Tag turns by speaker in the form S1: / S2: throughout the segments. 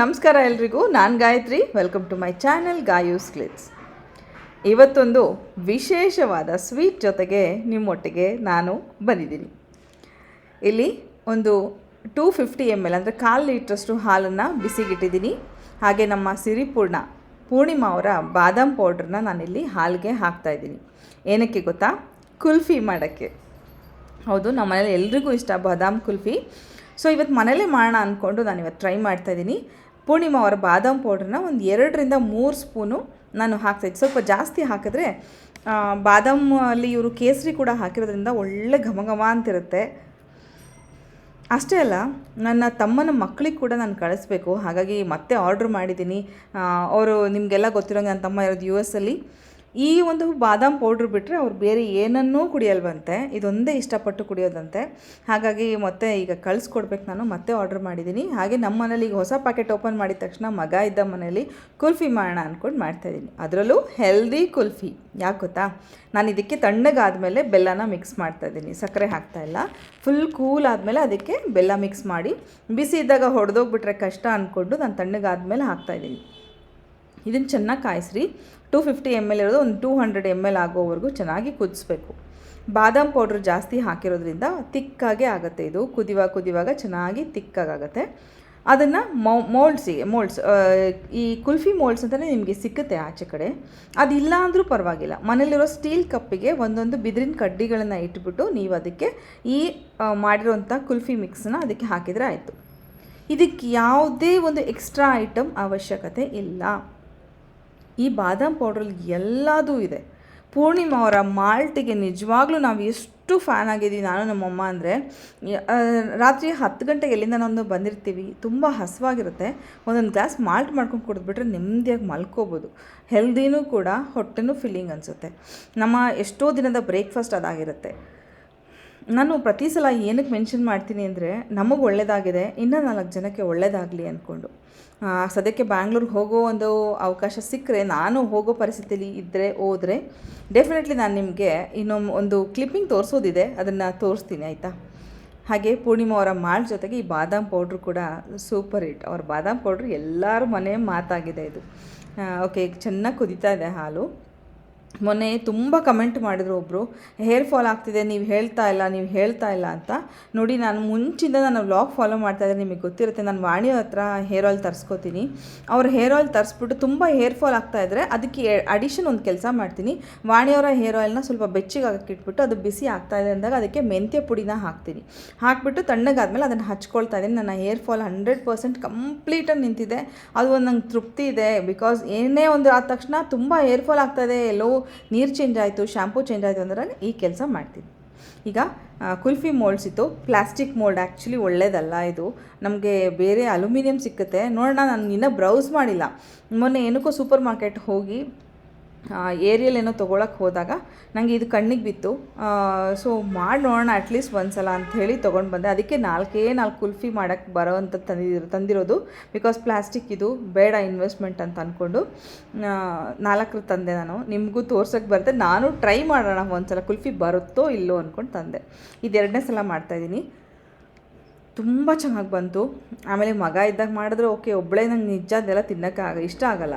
S1: ನಮಸ್ಕಾರ ಎಲ್ರಿಗೂ, ನಾನು Gayatri. Welcome to my channel Gayu's clips ಇವತ್ತೊಂದು ವಿಶೇಷವಾದ ಸ್ವೀಟ್ ಜೊತೆಗೆ ನಿಮ್ಮೊಟ್ಟಿಗೆ ನಾನು ಬಂದಿದ್ದೀನಿ. ಇಲ್ಲಿ ಒಂದು ಟೂ ಫಿಫ್ಟಿ ಎಂ ಎಲ್ ಅಂದರೆ ಕಾಲು ಲೀಟ್ರಷ್ಟು ಹಾಲನ್ನು ಬಿಸಿಗಿಟ್ಟಿದ್ದೀನಿ. ಹಾಗೆ ನಮ್ಮ ಸಿರಿಪೂರ್ಣ ಪೂರ್ಣಿಮಾ ಅವರ ಬಾದಾಮ್ ಪೌಡ್ರನ್ನ ನಾನಿಲ್ಲಿ ಹಾಲಿಗೆ ಹಾಕ್ತಾಯಿದ್ದೀನಿ ಏನಕ್ಕೆ ಗೊತ್ತಾ? ಕುಲ್ಫಿ ಮಾಡೋಕ್ಕೆ. ಹೌದು, ನಮ್ಮ ಮನೇಲಿ ಎಲ್ರಿಗೂ ಇಷ್ಟ ಬಾದಾಮ್ ಕುಲ್ಫಿ. ಸೊ ಇವತ್ತು ಮನೇಲೇ ಮಾಡೋಣ ಅಂದ್ಕೊಂಡು ನಾನು ಇವತ್ತು ಟ್ರೈ ಮಾಡ್ತಾಯಿದ್ದೀನಿ ಪೂರ್ಣಿಮಾ ಅವರ ಬಾದಾಮ್ ಪೌಡ್ರನ್ನ ಒಂದು ಎರಡರಿಂದ ಮೂರು ಸ್ಪೂನು ನಾನು ಹಾಕ್ತಾಯಿದ್ದೆ ಸ್ವಲ್ಪ ಜಾಸ್ತಿ ಹಾಕಿದ್ರೆ ಬಾದಾಮಲ್ಲಿ ಇವರು ಕೇಸರಿ ಕೂಡ ಹಾಕಿರೋದ್ರಿಂದ ಒಳ್ಳೆ ಘಮ ಘಮ ಅಂತಿರುತ್ತೆ. ಅಷ್ಟೇ ಅಲ್ಲ, ನನ್ನ ತಮ್ಮನ ಮಕ್ಕಳಿಗೆ ಕೂಡ ನಾನು ಕಳಿಸ್ಬೇಕು. ಹಾಗಾಗಿ ಮತ್ತೆ ಆರ್ಡ್ರ್ ಮಾಡಿದ್ದೀನಿ. ಅವರು ನಿಮಗೆಲ್ಲ ಗೊತ್ತಿರೋಂಗೆ ನನ್ನ ತಮ್ಮ ಇರೋದು ಯು ಎಸ್ ಅಲ್ಲಿ. ಈ ಒಂದು ಬಾದಾಮ್ ಪೌಡ್ರ್ ಬಿಟ್ಟರೆ ಅವ್ರು ಬೇರೆ ಏನನ್ನೂ ಕುಡಿಯಲ್ವಂತೆ. ಇದೊಂದೇ ಇಷ್ಟಪಟ್ಟು ಕುಡಿಯೋದಂತೆ. ಹಾಗಾಗಿ ಮತ್ತೆ ಈಗ ಕಳಿಸ್ಕೊಡ್ಬೇಕು ನಾನು, ಮತ್ತೆ ಆರ್ಡ್ರ್ ಮಾಡಿದ್ದೀನಿ. ಹಾಗೆ ನಮ್ಮ ಮನೇಲಿ ಈಗ ಹೊಸ ಪ್ಯಾಕೆಟ್ ಓಪನ್ ಮಾಡಿದ ತಕ್ಷಣ ಮಗ ಇದ್ದ ಮನೇಲಿ ಕುಲ್ಫಿ ಮಾಡೋಣ ಅಂದ್ಕೊಂಡು ಮಾಡ್ತಾಯಿದ್ದೀನಿ ಅದರಲ್ಲೂ ಹೆಲ್ದಿ ಕುಲ್ಫಿ. ಯಾಕೆ ಗೊತ್ತಾ? ನಾನು ಇದಕ್ಕೆ ತಣ್ಣಗಾದಮೇಲೆ ಬೆಲ್ಲನ ಮಿಕ್ಸ್ ಮಾಡ್ತಾಯಿದ್ದೀನಿ ಸಕ್ಕರೆ ಹಾಕ್ತಾಯಿಲ್ಲ ಫುಲ್ ಕೂಲ್ ಆದಮೇಲೆ ಅದಕ್ಕೆ ಬೆಲ್ಲ ಮಿಕ್ಸ್ ಮಾಡಿ. ಬಿಸಿ ಇದ್ದಾಗ ಹೊಡೆದೋಗ್ಬಿಟ್ರೆ ಕಷ್ಟ ಅಂದ್ಕೊಂಡು ನಾನು ತಣ್ಣಗಾದ್ಮೇಲೆ ಹಾಕ್ತಾಯಿದ್ದೀನಿ ಇದನ್ನು ಚೆನ್ನಾಗಿ ಕಾಯಿಸ್ರಿ. ಟೂ ಫಿಫ್ಟಿ ಎಂ ಎಲ್ ಇರೋದು ಒಂದು ಟೂ ಹಂಡ್ರೆಡ್ ಎಂ ಎಲ್ ಆಗೋವರೆಗೂ ಚೆನ್ನಾಗಿ ಕುದಿಸ್ಬೇಕು. ಬಾದಾಮ್ ಪೌಡ್ರ್ ಜಾಸ್ತಿ ಹಾಕಿರೋದ್ರಿಂದ ತಿಕ್ಕಾಗೆ ಆಗುತ್ತೆ ಇದು. ಕುದಿವಾಗ ಕುದಿವಾಗ ಚೆನ್ನಾಗಿ ತಿಕ್ಕಾಗುತ್ತೆ ಅದನ್ನು ಮೌ ಮೋಲ್ಡ್ಸಿಗೆ ಮೋಲ್ಡ್ಸ್ ಈ ಕುಲ್ಫಿ ಮೋಲ್ಡ್ಸ್ ಅಂತಲೇ ನಿಮಗೆ ಸಿಕ್ಕುತ್ತೆ ಆಚೆ ಕಡೆ. ಅದಿಲ್ಲ ಅಂದರೂ ಪರವಾಗಿಲ್ಲ. ಮನೇಲಿರೋ ಸ್ಟೀಲ್ ಕಪ್ಪಿಗೆ ಒಂದೊಂದು ಬಿದಿರಿನ ಕಡ್ಡಿಗಳನ್ನು ಇಟ್ಬಿಟ್ಟು ನೀವು ಅದಕ್ಕೆ ಈ ಮಾಡಿರೋಂಥ ಕುಲ್ಫಿ ಮಿಕ್ಸನ್ನ ಅದಕ್ಕೆ ಹಾಕಿದರೆ ಆಯಿತು. ಇದಕ್ಕೆ ಯಾವುದೇ ಒಂದು ಎಕ್ಸ್ಟ್ರಾ ಐಟಮ್ ಅವಶ್ಯಕತೆ ಇಲ್ಲ. ಈ ಬಾದಾಮ್ ಪೌಡ್ರಲ್ಲಿ ಎಲ್ಲದೂ ಇದೆ. ಪೂರ್ಣಿಮಾ ಅವರ ಮಾಲ್ಟಿಗೆ ನಿಜವಾಗ್ಲೂ ನಾವು ಎಷ್ಟು ಫ್ಯಾನ್ ಆಗಿದ್ದೀವಿ, ನಾನು ನಮ್ಮಮ್ಮ ಅಂದರೆ ರಾತ್ರಿ ಹತ್ತು ಗಂಟೆಗೆ ಎಲ್ಲಿಂದ ನಾನು ಬಂದಿರ್ತೀವಿ, ತುಂಬ ಹಸುವಾಗಿರುತ್ತೆ. ಒಂದೊಂದು ಗ್ಲಾಸ್ ಮಾಲ್ಟ್ ಮಾಡ್ಕೊಂಡು ಕುಡಿದ್ಬಿಟ್ರೆ ನೆಮ್ಮದಿಯಾಗಿ ಮಲ್ಕೋಬೋದು. ಹೆಲ್ದಿನೂ ಕೂಡ, ಹೊಟ್ಟೆನೂ ಫಿಲ್ಲಿಂಗ್ ಅನಿಸುತ್ತೆ. ನಮ್ಮ ಎಷ್ಟೋ ದಿನದ ಬ್ರೇಕ್ಫಾಸ್ಟ್ ಅದಾಗಿರುತ್ತೆ. ನಾನು ಪ್ರತಿ ಸಲ ಏನಕ್ಕೆ ಮೆನ್ಷನ್ ಮಾಡ್ತೀನಿ ಅಂದರೆ, ನಮಗೆ ಒಳ್ಳೆಯದಾಗಿದೆ ಇನ್ನೂ ನಾಲ್ಕು ಜನಕ್ಕೆ ಒಳ್ಳೆಯದಾಗಲಿ ಅಂದ್ಕೊಂಡು ಸದ್ಯಕ್ಕೆ ಬ್ಯಾಂಗ್ಳೂರ್ಗೆ ಹೋಗೋ ಒಂದು ಅವಕಾಶ ಸಿಕ್ಕರೆ ನಾನು ಹೋಗೋ ಪರಿಸ್ಥಿತಿಲಿ ಇದ್ದರೆ ಹೋದರೆ ಡೆಫಿನೆಟ್ಲಿ ನಾನು ನಿಮಗೆ ಇನ್ನೊಂದು ಒಂದು ಕ್ಲಿಪ್ಪಿಂಗ್ ತೋರಿಸೋದಿದೆ, ಅದನ್ನು ತೋರಿಸ್ತೀನಿ, ಆಯಿತಾ? ಹಾಗೆ ಪೂರ್ಣಿಮಾ ಅವರ ಮಾಲ್ ಜೊತೆಗೆ ಈ ಬಾದಾಮ್ ಪೌಡ್ರು ಕೂಡ ಸೂಪರ್ ಹಿಟ್ ಅವ್ರ ಬಾದಾಮ್ ಪೌಡ್ರು ಎಲ್ಲರ ಮನೆ ಮಾತಾಗಿದೆ ಇದು. ಓಕೆ ಚೆನ್ನಾಗಿ ಕುದೀತಾ ಇದೆ ಹಾಲು. ಮೊನ್ನೆ ತುಂಬ ಕಮೆಂಟ್ ಮಾಡಿದ್ರು ಒಬ್ಬರು ಹೇರ್ ಫಾಲ್ ಆಗ್ತಿದೆ, ನೀವು ಹೇಳ್ತಾ ಇಲ್ಲ, ನೀವು ಹೇಳ್ತಾ ಇಲ್ಲ ಅಂತ. ನೋಡಿ, ನಾನು ಮುಂಚಿಂದ ನಾನು ವ್ಲಾಗ್ ಫಾಲೋ ಮಾಡ್ತಾ ಇದ್ದರೆ ನಿಮಗೆ ಗೊತ್ತಿರುತ್ತೆ, ನಾನು ವಾಣಿ ಹತ್ರ ಹೇರ್ ಆಯಿಲ್ ತರಿಸ್ಕೋತೀನಿ. ಅವ್ರ ಹೇರ್ ಆಯಿಲ್ ತರಿಸ್ಬಿಟ್ಟು ತುಂಬ ಹೇರ್ ಫಾಲ್ ಆಗ್ತಾ ಇದ್ದರೆ ಅದಕ್ಕೆ ಅಡಿಷನ್ ಒಂದು ಕೆಲಸ ಮಾಡ್ತೀನಿ. ವಾಣಿಯವರ ಹೇರ್ ಆಯಿಲ್ನ ಸ್ವಲ್ಪ ಬೆಚ್ಚಗೆ ಇಟ್ಬಿಟ್ಟು ಅದು ಬಿಸಿ ಆಗ್ತಾ ಇದೆ ಅಂದಾಗ ಅದಕ್ಕೆ ಮೆಂತ್ಯ ಪುಡಿನ ಹಾಕ್ತೀನಿ. ಹಾಕ್ಬಿಟ್ಟು ತಣ್ಣಗಾದ್ಮೇಲೆ ಅದನ್ನು ಹಚ್ಕೊಳ್ತಾ ಇದ್ದೀನಿ. ನನ್ನ ಹೇರ್ ಫಾಲ್ ಹಂಡ್ರೆಡ್ ಪರ್ಸೆಂಟ್ ಕಂಪ್ಲೀಟಾಗಿ ನಿಂತಿದೆ. ಅದು ಒಂದು ನಂಗೆ ತೃಪ್ತಿ ಇದೆ ಬಿಕಾಸ್ ಏನೇ ಒಂದು ಆದ ತಕ್ಷಣ ತುಂಬ ಹೇರ್ ಫಾಲ್ ಆಗ್ತಾ ಇದೆ, ಎಲ್ಲೋ ನೀರು ಚೇಂಜ್ ಆಯಿತು ಶ್ಯಾಂಪೂ ಚೇಂಜ್ ಆಯಿತು ಅಂದ್ರೆ ಈ ಕೆಲಸ ಮಾಡ್ತೀನಿ. ಈಗ ಕುಲ್ಫಿ ಮೋಲ್ಡ್ಸ್ ಇತ್ತು. ಪ್ಲಾಸ್ಟಿಕ್ ಮೋಲ್ಡ್ ಆ್ಯಕ್ಚುಲಿ ಒಳ್ಳೇದಲ್ಲ ಇದು. ನಮಗೆ ಬೇರೆ ಅಲ್ಯೂಮಿನಿಯಂ ಸಿಕ್ಕುತ್ತೆ. ನೋಡೋಣ, ನಾನು ಇನ್ನೂ ಬ್ರೌಸ್ ಮಾಡಿಲ್ಲ. ಮೊನ್ನೆ ಏನಕ್ಕೋ ಸೂಪರ್ ಮಾರ್ಕೆಟ್ ಹೋಗಿ ಏರಿಯಲ್ ಏನೋ ತೊಗೊಳಕ್ಕೆ ಹೋದಾಗ ನನಗೆ ಇದು ಕಣ್ಣಿಗೆ ಬಿತ್ತು. ಸೊ ಮಾಡಿ ನೋಡೋಣ ಅಟ್ಲೀಸ್ಟ್ ಒಂದು ಸಲ ಹೇಳಿ ತೊಗೊಂಡು ಬಂದೆ. ಅದಕ್ಕೆ ನಾಲ್ಕೇ ನಾಲ್ಕು ಕುಲ್ಫಿ ಮಾಡೋಕ್ಕೆ ಬರೋವಂಥ ತಂದಿರೋ ತಂದಿರೋದು. ಬಿಕಾಸ್ ಪ್ಲಾಸ್ಟಿಕ್ ಇದು ಬೇಡ ಇನ್ವೆಸ್ಟ್ಮೆಂಟ್ ಅಂತ ಅಂದ್ಕೊಂಡು ನಾಲ್ಕರ ತಂದೆ ನಾನು. ನಿಮಗೂ ತೋರ್ಸೋಕ್ಕೆ ಬರುತ್ತೆ. ನಾನು ಟ್ರೈ ಮಾಡೋಣ ಒಂದು ಸಲ ಕುಲ್ಫಿ ಬರುತ್ತೋ ಇಲ್ಲೋ ಅಂದ್ಕೊಂಡು ತಂದೆ. ಇದೆರಡನೇ ಸಲ ಮಾಡ್ತಾಯಿದ್ದೀನಿ ತುಂಬ ಚೆನ್ನಾಗಿ ಬಂತು. ಆಮೇಲೆ ಮಗ ಇದ್ದಾಗ ಮಾಡಿದ್ರೆ ಓಕೆ ಒಬ್ಬಳೇ ನಂಗೆ ನಿಜ ಅದೆಲ್ಲ ತಿನ್ನೋಕೆ ಆಗ, ಇಷ್ಟ ಆಗಲ್ಲ.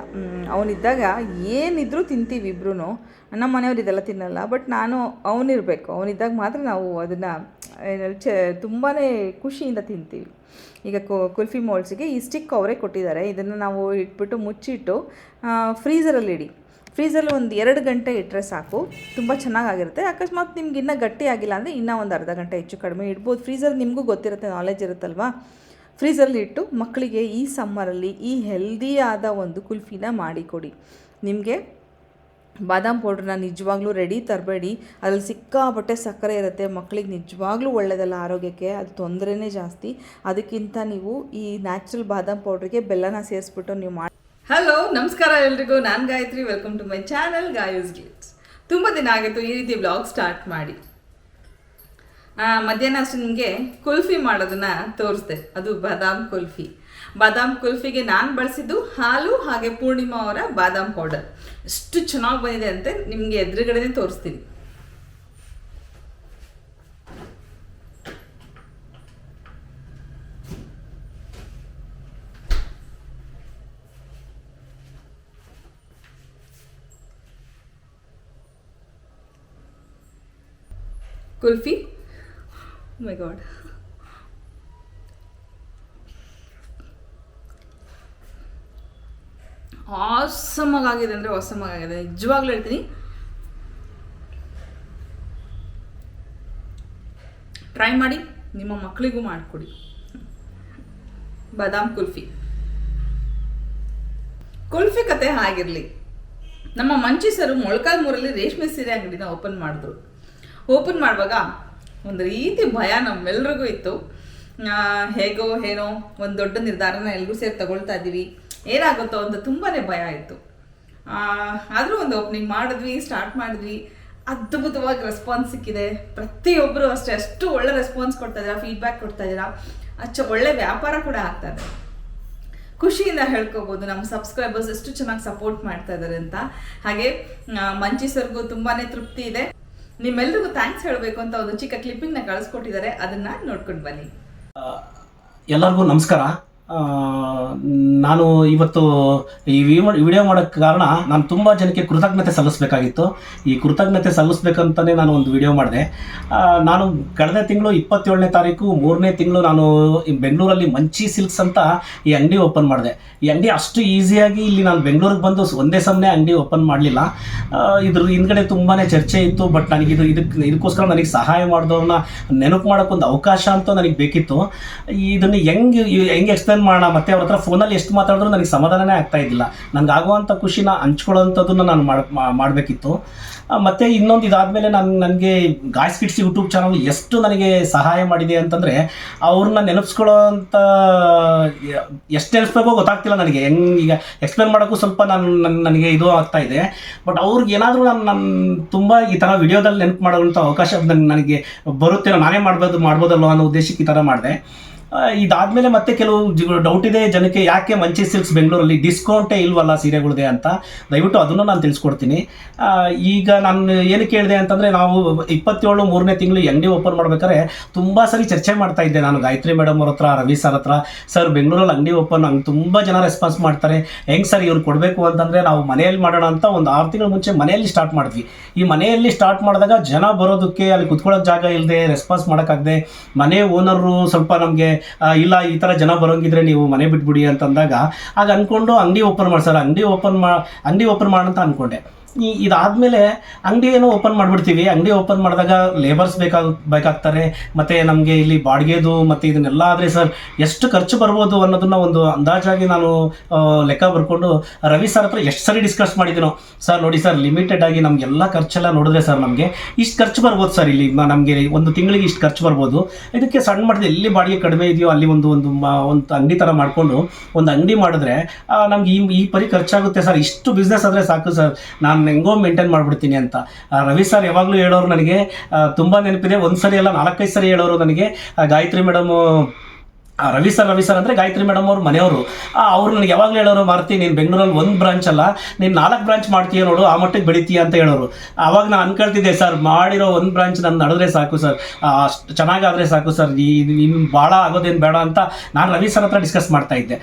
S1: ಅವನಿದ್ದಾಗ ಏನಿದ್ರೂ ತಿಂತೀವಿ ಇಬ್ರು ನಮ್ಮ ಮನೆಯವ್ರು ಇದೆಲ್ಲ ತಿನ್ನಲ್ಲ, ಬಟ್ ನಾನು ಅವನಿರಬೇಕು ಅವನಿದ್ದಾಗ ಮಾತ್ರ ನಾವು ಅದನ್ನು ಚ ತುಂಬಾ ಖುಷಿಯಿಂದ ತಿಂತೀವಿ. ಈಗ ಕುಲ್ಫಿ ಮೋಲ್ಸಿಗೆ ಈ ಸ್ಟಿಕ್ ಅವರೇ ಕೊಟ್ಟಿದ್ದಾರೆ. ಇದನ್ನು ನಾವು ಇಟ್ಬಿಟ್ಟು ಮುಚ್ಚಿಟ್ಟು ಫ್ರೀಸರಲ್ಲಿ ಇಡಿ ಫ್ರೀಸರಲ್ಲಿ ಒಂದು ಎರಡು ಗಂಟೆ ಇಟ್ಟರೆ ಸಾಕು. ತುಂಬ ಚೆನ್ನಾಗಿರುತ್ತೆ ಅಕಸ್ಮಾತ್ ನಿಮ್ಗೆ ಇನ್ನೂ ಗಟ್ಟಿ ಆಗಿಲ್ಲ ಅಂದರೆ ಇನ್ನೂ ಒಂದು ಅರ್ಧ ಗಂಟೆ ಹೆಚ್ಚು ಕಡಿಮೆ ಇಡ್ಬೋದು. ಫ್ರೀಸರ್ ನಿಮಗೂ ಗೊತ್ತಿರುತ್ತೆ ನಾಲೆಜ್ ಇರುತ್ತಲ್ವಾ? ಫ್ರೀಸರಲ್ಲಿ ಇಟ್ಟು ಮಕ್ಕಳಿಗೆ ಈ ಸಮ್ಮರಲ್ಲಿ ಈ ಹೆಲ್ದಿಯಾದ ಒಂದು ಕುಲ್ಫಿನ ಮಾಡಿಕೊಡಿ. ನಿಮಗೆ ಬಾದಾಮ್ ಪೌಡ್ರನ್ನ ನಿಜವಾಗ್ಲೂ ರೆಡಿ ತರಬೇಡಿ. ಅದರಲ್ಲಿ ಸಿಕ್ಕಾಪಟ್ಟೆ ಸಕ್ಕರೆ ಇರುತ್ತೆ. ಮಕ್ಕಳಿಗೆ ನಿಜವಾಗ್ಲೂ ಒಳ್ಳೆಯದಲ್ಲ ಆರೋಗ್ಯಕ್ಕೆ. ಅದು ತೊಂದರೆನೇ ಜಾಸ್ತಿ. ಅದಕ್ಕಿಂತ ನೀವು ಈ ನ್ಯಾಚುರಲ್ ಬಾದಾಮ್ ಪೌಡ್ರಿಗೆ ಬೆಲ್ಲನ ಸೇರಿಸ್ಬಿಟ್ಟು ನೀವು ಮಾಡಿ ಹಲೋ ನಮಸ್ಕಾರ ಎಲ್ರಿಗೂ. ನಾನು Gayatri welcome to my channel Gayu's glitz ತುಂಬ ದಿನ ಆಗಿತ್ತು ಈ ರೀತಿ ಬ್ಲಾಗ್ ಸ್ಟಾರ್ಟ್ ಮಾಡಿ. ಮಧ್ಯಾಹ್ನ ಅಷ್ಟು ನಿಮಗೆ ಕುಲ್ಫಿ ಮಾಡೋದನ್ನು ತೋರಿಸ್ದೆ. ಅದು ಬಾದಾಮ್ ಕುಲ್ಫಿ. ಬಾದಾಮ್ ಕುಲ್ಫಿಗೆ ನಾನು ಬಳಸಿದ್ದು ಹಾಲು ಹಾಗೆ ಪೂರ್ಣಿಮಾ ಅವರ ಬಾದಾಮ್ ಪೌಡರ್ ಎಷ್ಟು ಚೆನ್ನಾಗಿ ಬಂದಿದೆ ಅಂತ ನಿಮಗೆ ಎದುರುಗಡೆನೇ ತೋರಿಸ್ತೀನಿ. ಕುಲ್ಫಿ? ಮೈ ಗಾಡ್ ಆಗಿದೆ ಅಂದರೆ ಆಗಿದೆ ನಿಜವಾಗ್ಲೂ ಹೇಳ್ತೀನಿ. ಟ್ರೈ ಮಾಡಿ, ನಿಮ್ಮ ಮಕ್ಕಳಿಗೂ ಮಾಡಿಕೊಡಿ. ಬಾದಾಮ್ ಕುಲ್ಫಿ. ಕುಲ್ಫಿ ಕತೆ ಆಗಿರಲಿ ನಮ್ಮ ಮಂಚಿ ಸರು ಮೊಳಕಾಲ್ಮೂರಲ್ಲಿ ರೇಷ್ಮೆ ಸೀರೆ ಅಂಗಡಿನ ಓಪನ್ ಮಾಡಿದ್ರು. ಓಪನ್ ಮಾಡುವಾಗ ಒಂದು ರೀತಿ ಭಯ ನಮ್ಮೆಲ್ರಿಗೂ ಇತ್ತು. ಹೇಗೋ ಏನೋ ಒಂದು ದೊಡ್ಡ ನಿರ್ಧಾರನ ಎಲ್ಲರೂ ಸೇರಿ ತಗೊಳ್ತಾ ಇದ್ದೀವಿ. ಏನಾಗುತ್ತೋ ಅಂತ ತುಂಬಾ ಭಯ ಇತ್ತು. ಆದರೂ ಒಂದು ಓಪನಿಂಗ್ ಮಾಡಿದ್ವಿ ಸ್ಟಾರ್ಟ್ ಮಾಡಿದ್ವಿ. ಅದ್ಭುತವಾಗಿ ರೆಸ್ಪಾನ್ಸ್ ಸಿಕ್ಕಿದೆ. ಪ್ರತಿಯೊಬ್ಬರು ಅಷ್ಟೇ, ಅಷ್ಟು ಒಳ್ಳೆ ರೆಸ್ಪಾನ್ಸ್ ಕೊಡ್ತಾ ಇದ್ದೀರಾ ಫೀಡ್ಬ್ಯಾಕ್ ಕೊಡ್ತಾ ಇದ್ದೀರಾ. ಅಚ್ಚ ಒಳ್ಳೆ ವ್ಯಾಪಾರ ಕೂಡ ಆಗ್ತಾ ಇದೆ. ಖುಷಿಯಿಂದ ಹೇಳ್ಕೋಬೋದು, ನಮ್ಮ ಸಬ್ಸ್ಕ್ರೈಬರ್ಸ್ ಎಷ್ಟು ಚೆನ್ನಾಗಿ ಸಪೋರ್ಟ್ ಮಾಡ್ತಾ ಇದ್ದಾರೆ ಅಂತ. ಹಾಗೆ ಮಂಚಿ ಸರ್ಗೂ ತುಂಬಾನೇ ತೃಪ್ತಿ ಇದೆ. ನಿಮ್ಮೆಲ್ರಿಗೂ ಥ್ಯಾಂಕ್ಸ್ ಹೇಳಬೇಕು ಅಂತ ಒಂದು ಚಿಕ್ಕ ಕ್ಲಿಪ್ಪಿಂಗ್ನ ಕಳಿಸ್ಕೊಟ್ಟಿದ್ದಾರೆ. ಅದನ್ನ ನೋಡ್ಕೊಂಡು ಬನ್ನಿ.
S2: ಎಲ್ಲರಿಗೂ ನಮಸ್ಕಾರ. ನಾನು ಇವತ್ತು ಈ ವಿಡಿಯೋ ಮಾಡೋಕ್ಕೆ ಕಾರಣ ನಾನು ತುಂಬ ಜನಕ್ಕೆ ಕೃತಜ್ಞತೆ ಸಲ್ಲಿಸಬೇಕಾಗಿತ್ತು. ಈ ಕೃತಜ್ಞತೆ ಸಲ್ಲಿಸ್ಬೇಕಂತಲೇ ನಾನು ಒಂದು ವಿಡಿಯೋ ಮಾಡಿದೆ. ನಾನು ಕಳೆದ ತಿಂಗಳು ಇಪ್ಪತ್ತೇಳನೇ ತಾರೀಕು, ಮೂರನೇ ತಿಂಗಳು ನಾನು ಬೆಂಗಳೂರಲ್ಲಿ ಮಂಚಿ ಸಿಲ್ಕ್ಸ್ ಅಂತ ಈ ಅಂಗಡಿ ಓಪನ್ ಮಾಡಿದೆ. ಈ ಅಂಗಡಿ ಅಷ್ಟು ಈಸಿಯಾಗಿ ಇಲ್ಲಿ ನಾನು ಬೆಂಗಳೂರಿಗೆ ಬಂದು ಒಂದೇ ಸಮನೆ ಅಂಗಡಿ ಓಪನ್ ಮಾಡಲಿಲ್ಲ. ಇದ್ರ ಹಿಂದ್ಗಡೆ ತುಂಬಾ ಚರ್ಚೆ ಇತ್ತು, ಬಟ್ ನನಗೆ ಇದು ಇದಕ್ಕೆ ಇದಕ್ಕೋಸ್ಕರ ನನಗೆ ಸಹಾಯ ಮಾಡಿದವ್ರನ್ನ ನೆನಪು ಮಾಡೋಕ್ಕೊಂದು ಅವಕಾಶ ಅಂತ ನನಗೆ ಬೇಕಿತ್ತು. ಇದನ್ನು ಹೆಂಗೆ ಹೆಂಗೆ ಎಕ್ಸ್ಪ್ಲೇನ್ ಮಾಡೋಣ? ಮತ್ತೆ ಅವ್ರ ಹತ್ರ ಫೋನಲ್ಲಿ ಎಷ್ಟು ಮಾತಾಡಿದ್ರು ನನಗೆ ಸಮಾಧಾನನೇ ಆಗ್ತಾ ಇದ್ದಿಲ್ಲ. ನನಗೆ ಆಗುವಂಥ ಖುಷಿನ ಹಂಚ್ಕೊಳ್ಳೋವಂಥದ್ದನ್ನು ನಾನು ಮಾಡಬೇಕಿತ್ತು. ಮತ್ತು ಇನ್ನೊಂದು ಇದಾದಮೇಲೆ ನಾನು, ನನಗೆ ಗಾಯ್ಸ್ ಕಿಡ್ಸ್ ಯೂಟ್ಯೂಬ್ ಚಾನಲ್ ಎಷ್ಟು ನನಗೆ ಸಹಾಯ ಮಾಡಿದೆ ಅಂತಂದರೆ, ಅವ್ರನ್ನ ನೆನಪಿಸ್ಕೊಳ್ಳೋ ಅಂತ ಎಷ್ಟು ನೆನೆಸ್ಬೇಕೋ ಗೊತ್ತಾಗ್ತಿಲ್ಲ ನನಗೆ. ಹೆಂಗೆ ಈಗ ಎಕ್ಸ್ಪ್ಲೇನ್ ಮಾಡೋಕ್ಕೂ ಸ್ವಲ್ಪ ನಾನು, ನನ್- ನನಗೆ ಇದು ಆಗ್ತಾ ಇದೆ. ಬಟ್ ಅವ್ರಿಗೆ ಏನಾದರೂ ನಾನು ನನ್ನ ತುಂಬ ಈ ಥರ ವಿಡಿಯೋದಲ್ಲಿ ನೆನಪು ಮಾಡೋವಂಥ ಅವಕಾಶ ನನ್- ನನಗೆ ಬರುತ್ತೆ, ನಾನೇ ಮಾಡ್ಬೋದು, ಮಾಡ್ಬೋದಲ್ವ ಅನ್ನೋ ಉದ್ದೇಶಕ್ಕೆ ಈ ಥರ ಮಾಡಿದೆ. ಇದಾದ್ಮೇಲೆ ಮತ್ತೆ ಕೆಲವು ಡೌಟ್ ಇದೆ. ಜನಕ್ಕೆ ಯಾಕೆ ಮಂಚಿ ಸಿಲ್ಕ್ಸ್ ಬೆಂಗಳೂರಲ್ಲಿ ಡಿಸ್ಕೌಂಟೇ ಇಲ್ವಲ್ಲ ಸೀರೆಗಳಿದೆ ಅಂತ ದಯವಿಟ್ಟು ಅದನ್ನು ನಾನು ತಿಳಿಸ್ಕೊಡ್ತೀನಿ. ಈಗ ನಾನು ಏನು ಕೇಳಿದೆ ಅಂತಂದರೆ ನಾವು ಇಪ್ಪತ್ತೇಳು ಮೂರನೇ ತಿಂಗಳು ಅಂಗಡಿ ಓಪನ್ ಮಾಡ್ಬೇಕಾದ್ರೆ ತುಂಬ ಸರಿ ಚರ್ಚೆ ಮಾಡ್ತಾ ಇದ್ದೆ ನಾನು. ಗಾಯತ್ರಿ ಮೇಡಮ್ ಅವ್ರ ಹತ್ರ, ರವಿ ಸರ್ ಹತ್ರ. ಸರ್ ಬೆಂಗಳೂರಲ್ಲಿ ಅಂಗಡಿ ಓಪನ್ ಹಂಗೆ ತುಂಬ ಜನ ರೆಸ್ಪಾನ್ಸ್ ಮಾಡ್ತಾರೆ. ಹೆಂಗೆ ಸರ್ ಇವ್ರು ಕೊಡಬೇಕು ಅಂತಂದರೆ ನಾವು ಮನೆಯಲ್ಲಿ ಮಾಡೋಣ ಅಂತ ಒಂದು ಆರು ತಿಂಗಳ ಮುಂಚೆ ಮನೆಯಲ್ಲಿ ಸ್ಟಾರ್ಟ್ ಮಾಡಿದ್ವಿ. ಈ ಮನೆಯಲ್ಲಿ ಸ್ಟಾರ್ಟ್ ಮಾಡಿದಾಗ ಜನ ಬರೋದಕ್ಕೆ ಅಲ್ಲಿ ಕುತ್ಕೊಳ್ಳೋಕೆ ಜಾಗ ಇಲ್ಲದೆ ರೆಸ್ಪಾನ್ಸ್ ಮಾಡೋಕ್ಕಾಗದೆ ಮನೆ ಓನರು ಸ್ವಲ್ಪ ನಮಗೆ ಇಲ್ಲ, ಈ ಥರ ಜನ ಬರೋಂಗಿದ್ರೆ ನೀವು ಮನೆ ಬಿಟ್ಬಿಡಿ ಅಂತಂದಾಗ, ಆಗ ಅಂದ್ಕೊಂಡು ಅಂಗಡಿ ಓಪನ್ ಮಾಡ್ಸಲ್ಲ ಅಂಗಡಿ ಓಪನ್ ಮಾ ಅಂಗಡಿ ಓಪನ್ ಮಾಡೋಂತ ಅಂದ್ಕೊಂಡೆ ಈ ಇದಾದಮೇಲೆ ಅಂಗಡಿ ಏನೋ ಓಪನ್ ಮಾಡಿಬಿಡ್ತೀವಿ. ಅಂಗಡಿ ಓಪನ್ ಮಾಡಿದಾಗ ಲೇಬರ್ಸ್ ಬೇಕಾಗ, ಬೇಕಾಗ್ತಾರೆ. ಮತ್ತು ನಮಗೆ ಇಲ್ಲಿ ಬಾಡಿಗೆದು ಮತ್ತು ಇದನ್ನೆಲ್ಲ ಆದರೆ ಸರ್ ಎಷ್ಟು ಖರ್ಚು ಬರ್ಬೋದು ಅನ್ನೋದನ್ನ ಒಂದು ಅಂದಾಜಾಗಿ ನಾನು ಲೆಕ್ಕ ಬರ್ಕೊಂಡು ರವಿ ಸರ್ ಹತ್ರ ಎಷ್ಟು ಸರಿ ಡಿಸ್ಕಸ್ ಮಾಡಿದ್ದೀನೋ ಸರ್ ನೋಡಿ ಸರ್ ಲಿಮಿಟೆಡ್ ಆಗಿ ನಮಗೆಲ್ಲ ಖರ್ಚೆಲ್ಲ ನೋಡಿದ್ರೆ ಸರ್ ನಮಗೆ ಇಷ್ಟು ಖರ್ಚು ಬರ್ಬೋದು ಸರ್ ಇಲ್ಲಿ. ನಮಗೆ ಒಂದು ತಿಂಗಳಿಗೆ ಇಷ್ಟು ಖರ್ಚು ಬರ್ಬೋದು. ಇದಕ್ಕೆ ಸಣ್ಣ ಮಾಡಿದ್ರೆ ಎಲ್ಲಿ ಬಾಡಿಗೆ ಕಡಿಮೆ ಇದೆಯೋ ಅಲ್ಲಿ ಒಂದು ಒಂದು ಒಂದು ಅಂಗಡಿ ಥರ ಮಾಡಿಕೊಂಡು ಒಂದು ಅಂಗಡಿ ಮಾಡಿದ್ರೆ ನಮ್ಗೆ ಈ ಈ ಪರಿ ಖರ್ಚಾಗುತ್ತೆ ಸರ್ ಇಷ್ಟು ಬಿಸ್ನೆಸ್ ಆದರೆ ಸಾಕು ಸರ್ ನಾನು ಹೆಂಗೋ ಮೇಂಟೈನ್ ಮಾಡಿಬಿಡ್ತೀನಿ ಅಂತ. ರವಿ ಸರ್ ಯಾವಾಗಲೂ ಹೇಳೋರು ನನಗೆ ತುಂಬ ನೆನಪಿದೆ. ಒಂದು ಸರಿ ಎಲ್ಲ ನಾಲ್ಕೈದು ಸರಿ ಹೇಳೋರು ನನಗೆ. Gayatri madam Ravi sir Ravi sir ಅಂದರೆ ಗಾಯತ್ರಿ ಮೇಡಮ್ ಅವ್ರ, ಮನೆಯವರು. ಅವ್ರು ನನಗೆ ಯಾವಾಗಲೂ ಹೇಳೋರು, ಮಾರ್ತಿ, ನೀನು ಬೆಂಗಳೂರಲ್ಲಿ ಒಂದು ಬ್ರಾಂಚ್ ಅಲ್ಲ, ನೀನು ನಾಲ್ಕು ಬ್ರಾಂಚ್ ಮಾಡ್ತೀಯ ನೋಡು, ಆ ಮಟ್ಟಿಗೆ ಬೆಳಿತೀಯ ಅಂತ ಹೇಳೋರು. ಆವಾಗ ನಾನು ಅನ್ಕೊಳ್ತಿದ್ದೆ, ಸರ್, ಮಾಡಿರೋ ಒಂದು ಬ್ರಾಂಚ್ ನಾನು ನಡೆದ್ರೆ ಸಾಕು, ಸರ್. ಅಷ್ಟು ಚೆನ್ನಾಗಾದರೆ ಸಾಕು, ಸರ್. ಈ ಇನ್ನು ಭಾಳ ಆಗೋದೇನು ಬೇಡ ಅಂತ ನಾನು ರವಿ ಸರ್ ಹತ್ರ ಡಿಸ್ಕಸ್ ಮಾಡ್ತಾ ಇದ್ದೆ.